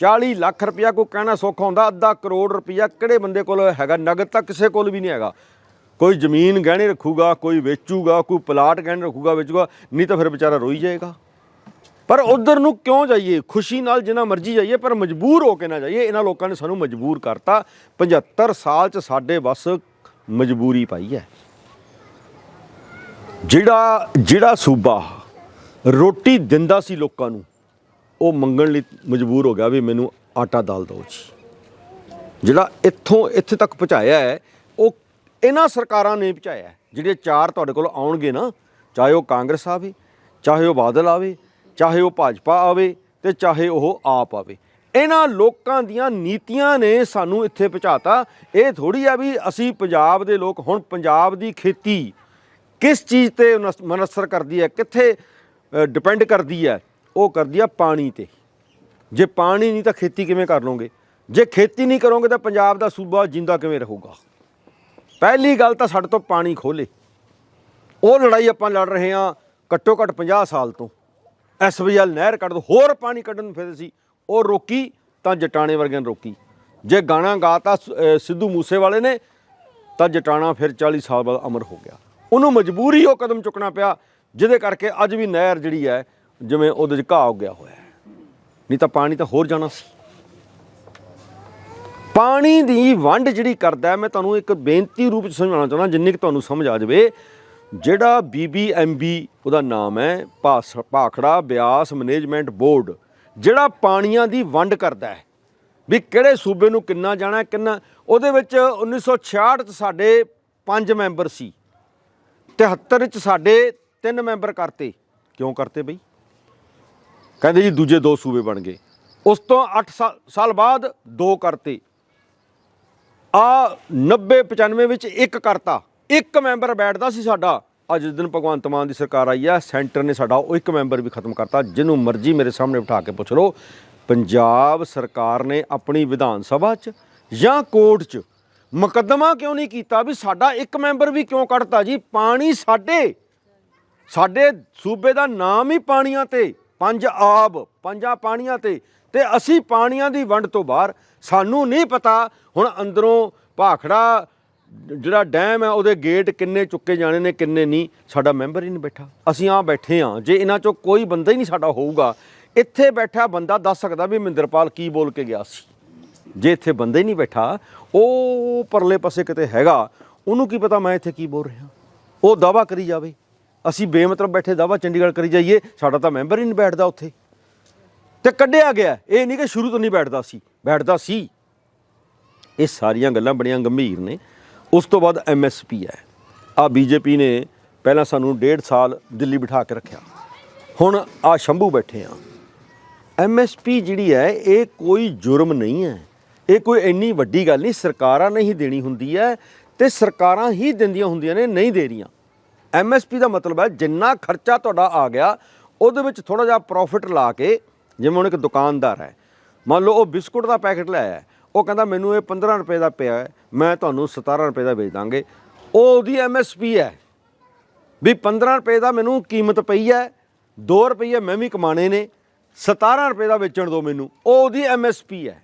Speaker 1: 40 ਲੱਖ ਰੁਪਇਆ ਕੋਈ ਕਹਿਣਾ ਸੌਖਾ ਹੁੰਦਾ ਅੱਧਾ ਕਰੋੜ ਰੁਪਇਆ ਕਿਹੜੇ ਬੰਦੇ ਕੋਲ ਹੈਗਾ? ਨਗਦ ਤਾਂ ਕਿਸੇ ਕੋਲ ਵੀ ਨਹੀਂ ਹੈਗਾ। ਕੋਈ ਜ਼ਮੀਨ ਗਹਿਣੇ ਰੱਖੂਗਾ ਕੋਈ ਵੇਚੂਗਾ ਕੋਈ ਪਲਾਟ ਗਹਿਣੇ ਰੱਖੂਗਾ ਵੇਚੂਗਾ ਨਹੀਂ ਤਾਂ ਫਿਰ ਵਿਚਾਰਾ ਰੋਈ ਜਾਏਗਾ। ਪਰ ਉਧਰ ਨੂੰ ਕਿਉਂ ਜਾਈਏ? ਖੁਸ਼ੀ ਨਾਲ ਜਿੰਨਾ ਮਰਜ਼ੀ ਜਾਈਏ, ਪਰ ਮਜਬੂਰ ਹੋ ਕੇ ਨਾ ਜਾਈਏ। ਇਹਨਾਂ ਲੋਕਾਂ ਨੇ ਸਾਨੂੰ ਮਜਬੂਰ ਕਰਤਾ। 75 ਸਾਲ ਚ ਸਾਡੇ ਬਸ ਮਜਬੂਰੀ ਪਾਈ ਹੈ। ਜਿਹੜਾ ਜਿਹੜਾ ਸੂਬਾ ਰੋਟੀ ਦਿੰਦਾ ਸੀ ਲੋਕਾਂ ਨੂੰ, ਉਹ ਮੰਗਣ ਲਈ ਮਜਬੂਰ ਹੋ ਗਿਆ ਵੀ ਮੈਨੂੰ ਆਟਾ ਦਾਲ ਦਿਓ ਜੀ। ਜਿਹੜਾ ਇੱਥੋਂ, ਇੱਥੇ ਤੱਕ ਪਹੁੰਚਾਇਆ ਹੈ, ਉਹ ਇਹਨਾਂ ਸਰਕਾਰਾਂ ਨੇ ਪਹੁੰਚਾਇਆ ਜਿਹੜੇ ਚਾਰ ਤੁਹਾਡੇ ਕੋਲ ਆਉਣਗੇ ਨਾ, ਚਾਹੇ ਉਹ ਕਾਂਗਰਸ ਆਵੇ, ਚਾਹੇ ਉਹ ਬਾਦਲ ਆਵੇ ਚਾਹੇ ਉਹ ਭਾਜਪਾ ਆਵੇ ਤੇ ਚਾਹੇ ਉਹ ਆਪ ਆਵੇ। ਇਹਨਾਂ ਲੋਕਾਂ ਦੀਆਂ ਨੀਤੀਆਂ ਨੇ ਸਾਨੂੰ ਇੱਥੇ ਪਹੁੰਚਾਤਾ। ਇਹ ਥੋੜੀ ਆ ਵੀ ਅਸੀਂ ਪੰਜਾਬ ਦੇ ਲੋਕ, ਹੁਣ ਪੰਜਾਬ ਦੀ ਖੇਤੀ ਕਿਸ ਚੀਜ਼ ਤੇ ਮਨਸ- ਮਨਸਰ ਕਰਦੀ ਹੈ, ਕਿੱਥੇ ਡਿਪੈਂਡ ਕਰਦੀ ਹੈ, ਉਹ ਕਰਦੀ ਆ ਪਾਣੀ ਤੇ। ਜੇ ਪਾਣੀ ਨਹੀਂ ਤਾਂ ਖੇਤੀ ਕਿਵੇਂ ਕਰ ਲਓਗੇ? ਜੇ ਖੇਤੀ ਨਹੀਂ ਕਰੋਗੇ ਤਾਂ ਪੰਜਾਬ ਦਾ ਸੂਬਾ ਜਿੰਦਾ ਕਿਵੇਂ ਰਹੂਗਾ? ਪਹਿਲੀ ਗੱਲ ਤਾਂ ਸਾਡੇ ਤੋਂ ਪਾਣੀ ਖੋਲੇ ਉਹ ਲੜਾਈ ਆਪਾਂ ਲੜ ਰਹੇ ਹਾਂ ਘੱਟੋ ਘੱਟ 50 ਸਾਲ ਤੋਂ। ਐਸਬੀਐਲ ਨਹਿਰ ਕੱਢ ਦੋ, ਹੋਰ ਪਾਣੀ ਕੱਢਣ ਨੂੰ ਫਿਰਦੇ ਸੀ। ਉਹ ਰੋਕੀ ਤਾਂ ਜਟਾਣੇ ਵਰਗਿਆਂ ਨੇ ਰੋਕੀ। ਜੇ ਗਾਣਾ ਗਾਤਾ ਸ- ਸਿੱਧੂ ਮੂਸੇ ਵਾਲੇ ਨੇ, ਤਾਂ ਜਟਾਣਾ ਫਿਰ 40 ਸਾਲ ਬਾਅਦ ਅਮਰ ਹੋ ਗਿਆ। ਉਹਨੂੰ ਮਜਬੂਰੀ ਉਹ ਕਦਮ ਚੁੱਕਣਾ ਪਿਆ, ਜਿਹਦੇ ਕਰਕੇ ਅੱਜ ਵੀ ਨਹਿਰ ਜਿਹੜੀ ਹੈ, ਜਿਵੇਂ ਉਹਦੇ 'ਚ ਘਾਹ ਉੱਗਿਆ ਹੋਇਆ ਨਹੀਂ ਤਾਂ ਪਾਣੀ ਤਾਂ ਹੋਰ ਜਾਣਾ ਸੀ। ਪਾਣੀ ਦੀ ਵੰਡ ਜਿਹੜੀ ਕਰਦਾ ਮੈਂ ਤੁਹਾਨੂੰ ਇੱਕ ਬੇਨਤੀ ਰੂਪ ਚ ਸਮਝਾਉਣਾ ਚਾਹੁੰਦਾ, ਜਿੰਨੀ ਕਿ ਤੁਹਾਨੂੰ ਸਮਝ ਆ ਜਾਵੇ ਜਿਹੜਾ ਬੀਬੀਐਮਬੀ ਉਹਦਾ ਨਾਮ ਹੈ, ਭਾਸ- ਭਾਖੜਾ ਬਿਆਸ ਮੈਨੇਜਮੈਂਟ ਬੋਰਡ, ਜਿਹੜਾ ਪਾਣੀਆਂ ਦੀ ਵੰਡ ਕਰਦਾ ਹੈ। ਵੀ ਕਿਹੜੇ ਸੂਬੇ ਨੂੰ ਕਿੰਨਾ ਜਾਣਾ, ਕਿੰਨਾ, ਉਹਦੇ ਵਿੱਚ 1966 ਚ ਸਾਡੇ 5 ਮੈਂਬਰ ਸੀ 73 ਚ ਸਾਡੇ 3 ਮੈਂਬਰ ਕਰਤੇ। ਕਿਉਂ ਕਰਤੇ ਬਈ? ਕਹਿੰਦੇ ਜੀ ਦੂਜੇ ਦੋ ਸੂਬੇ ਬਣ ਗਏ। ਉਸ ਤੋਂ 8 ਸਾਲ ਬਾਅਦ ਦੋ ਕਰਤੇ। ਆ 90 95 ਵਿੱਚ ਇੱਕ ਕਰਤਾ। ਇੱਕ ਮੈਂਬਰ ਬੈਠਦਾ ਸੀ ਸਾਡਾ। ਅੱਜ ਦਿਨ ਭਗਵੰਤ ਮਾਨ ਦੀ ਸਰਕਾਰ ਆਈ ਹੈ ਸੈਂਟਰ ਨੇ ਸਾਡਾ ਉਹ ਇੱਕ ਮੈਂਬਰ ਵੀ ਖਤਮ ਕਰਤਾ, ਜਿਹਨੂੰ ਮਰਜ਼ੀ ਮੇਰੇ ਸਾਹਮਣੇ ਬਿਠਾ ਕੇ ਪੁੱਛ ਲਓ। ਪੰਜਾਬ ਸਰਕਾਰ ਨੇ ਆਪਣੀ ਵਿਧਾਨ ਸਭਾ 'ਚ ਜਾਂ ਕੋਰਟ 'ਚ ਮੁਕੱਦਮਾ ਕਿਉਂ ਨਹੀਂ ਕੀਤਾ ਵੀ ਸਾਡਾ ਇੱਕ ਮੈਂਬਰ ਵੀ ਕਿਉਂ ਕੱਢਤਾ ਜੀ? ਪਾਣੀ ਸਾਡੇ। ਸਾਡੇ ਸੂਬੇ ਦਾ ਨਾਮ ਹੀ ਪਾਣੀਆਂ ਤੇ। ਪੰਜ ਆਬ, ਪੰਜਾਂ ਪਾਣੀਆਂ ਤੇ। ਤੇ ਅਸੀਂ ਪਾਣੀਆਂ ਦੀ ਵੰਡ ਤੋਂ ਬਾਹਰ ਸਾਨੂੰ ਨਹੀਂ ਪਤਾ। ਹੁਣ ਅੰਦਰੋਂ ਭਾਖੜਾ ਜਿਹੜਾ ਡੈਮ ਹੈ, ਉਹਦੇ ਗੇਟ ਕਿੰਨੇ ਚੁੱਕੇ ਜਾਣੇ ਨੇ, ਕਿੰਨੇ ਨਹੀਂ, ਸਾਡਾ ਮੈਂਬਰ ਹੀ ਨਹੀਂ ਬੈਠਾ। ਅਸੀਂ ਆ ਬੈਠੇ ਆ ਜੇ ਇਹਨਾਂ ਚੋਂ ਕੋਈ ਬੰਦਾ ਹੀ ਨਹੀਂ ਸਾਡਾ ਹੋਊਗਾ, ਇੱਥੇ ਬੈਠਾ ਬੰਦਾ ਦੱਸ ਸਕਦਾ ਵੀ ਮਿੰਦਰਪਾਲ ਕੀ ਬੋਲ ਕੇ ਗਿਆ ਸੀ। ਜੇ ਇੱਥੇ ਬੰਦਾ ਹੀ ਨਹੀਂ ਬੈਠਾ, ਉਹ ਪਰਲੇ ਪਾਸੇ ਕਿਤੇ ਹੈਗਾ, ਉਹਨੂੰ ਕੀ ਪਤਾ ਮੈਂ ਇੱਥੇ ਕੀ ਬੋਲ ਰਿਹਾ। ਉਹ ਦਾਵਾ ਕਰੀ ਜਾਵੇ। ਅਸੀਂ ਬੇਮਤਲਬ ਬੈਠੇ ਦਾਵਾ ਚੰਡੀਗੜ੍ਹ ਕਰੀ ਜਾਈਏ, ਸਾਡਾ ਤਾਂ ਮੈਂਬਰ ਹੀ ਨਹੀਂ ਬੈਠਦਾ ਉੱਥੇ। ਤੇ ਕੱਢਿਆ ਗਿਆ। ਇਹ ਨਹੀਂ ਕਿ ਸ਼ੁਰੂ ਤੋਂ ਨਹੀਂ ਬੈਠਦਾ ਸੀ। ਬੈਠਦਾ ਸੀ। ਇਹ ਸਾਰੀਆਂ ਗੱਲਾਂ ਬੜੀਆਂ ਗੰਭੀਰ ਨੇ। ਉਸ ਤੋਂ ਬਾਅਦ ਐਮਐਸਪੀ ਹੈ। ਆ ਬੀਜੇਪੀ ਨੇ ਪਹਿਲਾਂ ਸਾਨੂੰ ਡੇਢ ਸਾਲ ਦਿੱਲੀ ਬਿਠਾ ਕੇ ਰੱਖਿਆ। ਹੁਣ ਆ ਸ਼ੰਭੂ ਬੈਠੇ ਆ ਐਮਐਸਪੀ ਜਿਹੜੀ ਹੈ, ਇਹ ਕੋਈ ਜੁਰਮ ਨਹੀਂ ਹੈ। ਇਹ ਕੋਈ ਇੰਨੀ ਵੱਡੀ ਗੱਲ ਨਹੀਂ, ਸਰਕਾਰਾਂ ਨੇ ਹੀ ਦੇਣੀ ਹੁੰਦੀ ਹੈ ਤੇ ਸਰਕਾਰਾਂ ਹੀ ਦਿੰਦੀਆਂ ਹੁੰਦੀਆਂ ਨੇ, ਨਹੀਂ ਦੇ ਰਹੀਆਂ। ਐਮਐਸਪੀ ਦਾ ਮਤਲਬ ਹੈ, ਜਿੰਨਾ ਖਰਚਾ ਤੁਹਾਡਾ ਆ ਗਿਆ, ਉਹਦੇ ਵਿੱਚ ਥੋੜਾ ਜਿਹਾ ਪ੍ਰੋਫਿਟ ਲਾ ਕੇ, ਜਿਵੇਂ ਹੁਣ ਇੱਕ ਦੁਕਾਨਦਾਰ ਹੈ। ਮੰਨ ਲਓ ਉਹ ਬਿਸਕੁਟ ਦਾ ਪੈਕੇਟ ਲੈ ਆਇਆ। ਉਹ ਕਹਿੰਦਾ, ਮੈਨੂੰ ਇਹ 15 ਰੁਪਏ ਦਾ ਪਿਆ ਹੈ, ਮੈਂ ਤੁਹਾਨੂੰ 17 ਰੁਪਏ ਦਾ ਵੇਚ ਦਾਂਗੇ। ਉਹ ਉਹਦੀ ਐਮਐਸਪੀ ਹੈ ਵੀ 15 ਰੁਪਏ ਦਾ ਮੈਨੂੰ ਕੀਮਤ ਪਈ ਹੈ 2 ਰੁਪਏ ਮੈਂ ਵੀ ਕਮਾਣੇ ਨੇ 17 ਰੁਪਏ ਦਾ ਵੇਚਣ ਦਿਓ ਮੈਨੂੰ। ਉਹ ਉਹਦੀ ਐਮਐਸਪੀ ਹੈ।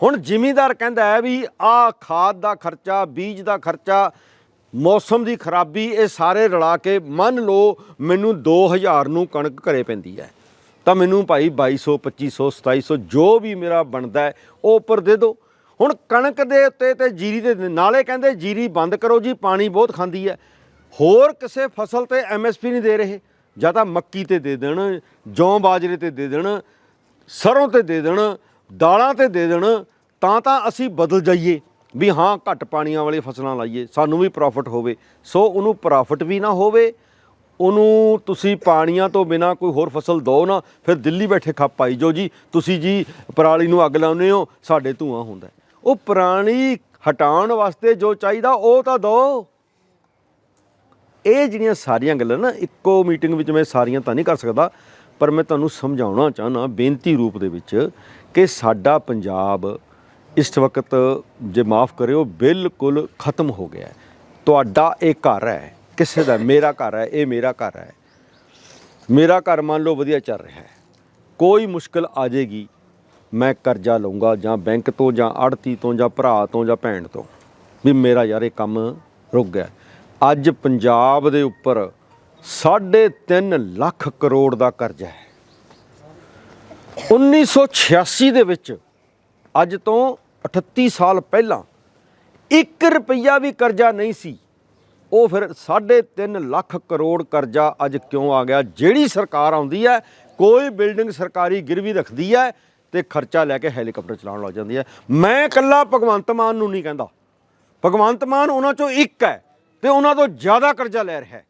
Speaker 1: ਹੁਣ ਜ਼ਿਮੀਂਦਾਰ ਕਹਿੰਦਾ ਹੈ ਵੀ ਆ ਖਾਦ ਦਾ ਖਰਚਾ, ਬੀਜ ਦਾ ਖਰਚਾ, ਮੌਸਮ ਦੀ ਖਰਾਬੀ, ਇਹ ਸਾਰੇ ਰਲਾ ਕੇ ਮੰਨ ਲਓ ਮੈਨੂੰ 2000 ਨੂੰ ਕਣਕ ਘਰੇ ਪੈਂਦੀ ਹੈ। ਤਾਂ ਮੈਨੂੰ ਭਾਈ 2200 2500 2700 ਜੋ ਵੀ ਮੇਰਾ ਬਣਦਾ ਉਹ ਉੱਪਰ ਦੇ ਦਿਓ। ਹੁਣ ਕਣਕ ਦੇ ਉੱਤੇ ਤੇ ਜੀਰੀ ਦੇ ਨਾਲੇ ਕਹਿੰਦੇ ਜੀਰੀ ਬੰਦ ਕਰੋ ਜੀ, ਪਾਣੀ ਬਹੁਤ ਖਾਂਦੀ ਹੈ। ਹੋਰ ਕਿਸੇ ਫਸਲ ਤੇ ਐਮਐਸਪੀ ਨਹੀਂ ਦੇ ਰਹੇ। ਜਾਂ ਤਾਂ ਮੱਕੀ ਤੇ ਦੇ ਦੇਣ, ਜੌਂ ਬਾਜਰੇ ਤੇ ਦੇ ਦੇਣ, ਸਰੋਂ ਤੇ ਦੇ ਦੇਣ, ਦਾਲਾਂ ਤੇ ਦੇ ਦੇਣ, ਤਾਂ ਤਾਂ ਅਸੀਂ ਬਦਲ ਜਾਈਏ। ਵੀ ਹਾਂ, ਘੱਟ ਪਾਣੀਆਂ ਵਾਲੀ ਫਸਲਾਂ ਲਾਈਏ, ਸਾਨੂੰ ਵੀ ਪ੍ਰੋਫਿਟ ਹੋਵੇ। ਸੋ ਉਹਨੂੰ ਪ੍ਰੋਫਿਟ ਵੀ ਨਾ ਹੋਵੇ, ਉਹਨੂੰ ਤੁਸੀਂ ਪਾਣੀਆਂ ਤੋਂ ਬਿਨਾ ਕੋਈ ਹੋਰ ਫਸਲ ਦੋ ਨਾ, ਫਿਰ ਦਿੱਲੀ ਬੈਠੇ ਖੱਪ ਪਾਈ ਜੋ ਜੀ। ਤੁਸੀਂ ਜੀ ਪਰਾਲੀ ਨੂੰ ਅੱਗ ਲਾਉਂਦੇ ਹੋ, ਸਾਡੇ ਧੂਆਂ ਹੁੰਦਾ ਉਹ ਪੁਰਾਣੀ ਹਟਾਉਣ ਵਾਸਤੇ ਜੋ ਚਾਹੀਦਾ, ਉਹ ਤਾਂ ਦੋ। ਇਹ ਜਿਹੜੀਆਂ ਸਾਰੀਆਂ ਗੱਲਾਂ ਨਾ, ਇੱਕੋ ਮੀਟਿੰਗ ਵਿੱਚ ਮੈਂ ਸਾਰੀਆਂ ਤਾਂ ਨਹੀਂ ਕਰ ਸਕਦਾ, ਪਰ ਮੈਂ ਤੁਹਾਨੂੰ ਸਮਝਾਉਣਾ ਚਾਹਨਾ ਬੇਨਤੀ ਰੂਪ ਦੇ ਵਿੱਚ ਕਿ ਸਾਡਾ ਪੰਜਾਬ ਇਸ ਵਕਤ ਜੇ ਮਾਫ ਕਰਿਓ, ਬਿਲਕੁਲ ਖਤਮ ਹੋ ਗਿਆ ਤੁਹਾਡਾ ਇਹ ਘਰ ਹੈ, ਕਿਸੇ ਦਾ ਮੇਰਾ ਘਰ ਹੈ, ਇਹ ਮੇਰਾ ਘਰ ਹੈ। ਮੇਰਾ ਘਰ ਮੰਨ ਲਓ ਵਧੀਆ ਚੱਲ ਰਿਹਾ ਹੈ। ਕੋਈ ਮੁਸ਼ਕਲ ਆ ਜਾਏਗੀ। ਮੈਂ ਕਰਜ਼ਾ ਲਵਾਂਗਾ ਜਾਂ ਬੈਂਕ ਤੋਂ ਜਾਂ ਆੜਤੀ ਤੋਂ ਜਾਂ ਭਰਾ ਤੋਂ ਜਾਂ ਭੈਣ ਤੋਂ। ਵੀ ਮੇਰਾ ਯਾਰ ਇਹ ਕੰਮ ਰੁਕ ਗਿਆ। ਅੱਜ ਪੰਜਾਬ ਦੇ ਉੱਪਰ 3.5 ਲੱਖ ਕਰੋੜ ਦਾ ਕਰਜ਼ਾ ਹੈ। 1986 ਦੇ ਵਿੱਚ ਅੱਜ ਤੋਂ 38 ਸਾਲ ਪਹਿਲਾਂ 1 ਰੁਪਈਆ ਵੀ ਕਰਜ਼ਾ ਨਹੀਂ ਸੀ। ਉਹ ਫਿਰ 3.5 ਲੱਖ ਕਰੋੜ ਕਰਜ਼ਾ ਅੱਜ ਕਿਉਂ ਆ ਗਿਆ? ਜਿਹੜੀ ਸਰਕਾਰ ਆਉਂਦੀ ਹੈ, ਕੋਈ ਬਿਲਡਿੰਗ ਸਰਕਾਰੀ ਗਿਰਵੀ ਰੱਖਦੀ ਹੈ ਤੇ ਖਰਚਾ ਲੈ ਕੇ ਹੈਲੀਕਾਪਟਰ ਚਲਾਉਣ ਲੱਗ ਜਾਂਦੀ ਹੈ। ਮੈਂ ਇਕੱਲਾ ਭਗਵੰਤ ਮਾਨ ਨੂੰ ਨਹੀਂ ਕਹਿੰਦਾ। ਭਗਵੰਤ ਮਾਨ ਉਹਨਾਂ ਚੋਂ ਇੱਕ ਹੈ ਤੇ ਉਹਨਾਂ ਤੋਂ ਜ਼ਿਆਦਾ ਕਰਜ਼ਾ ਲੈ ਰਿਹਾ ਹੈ।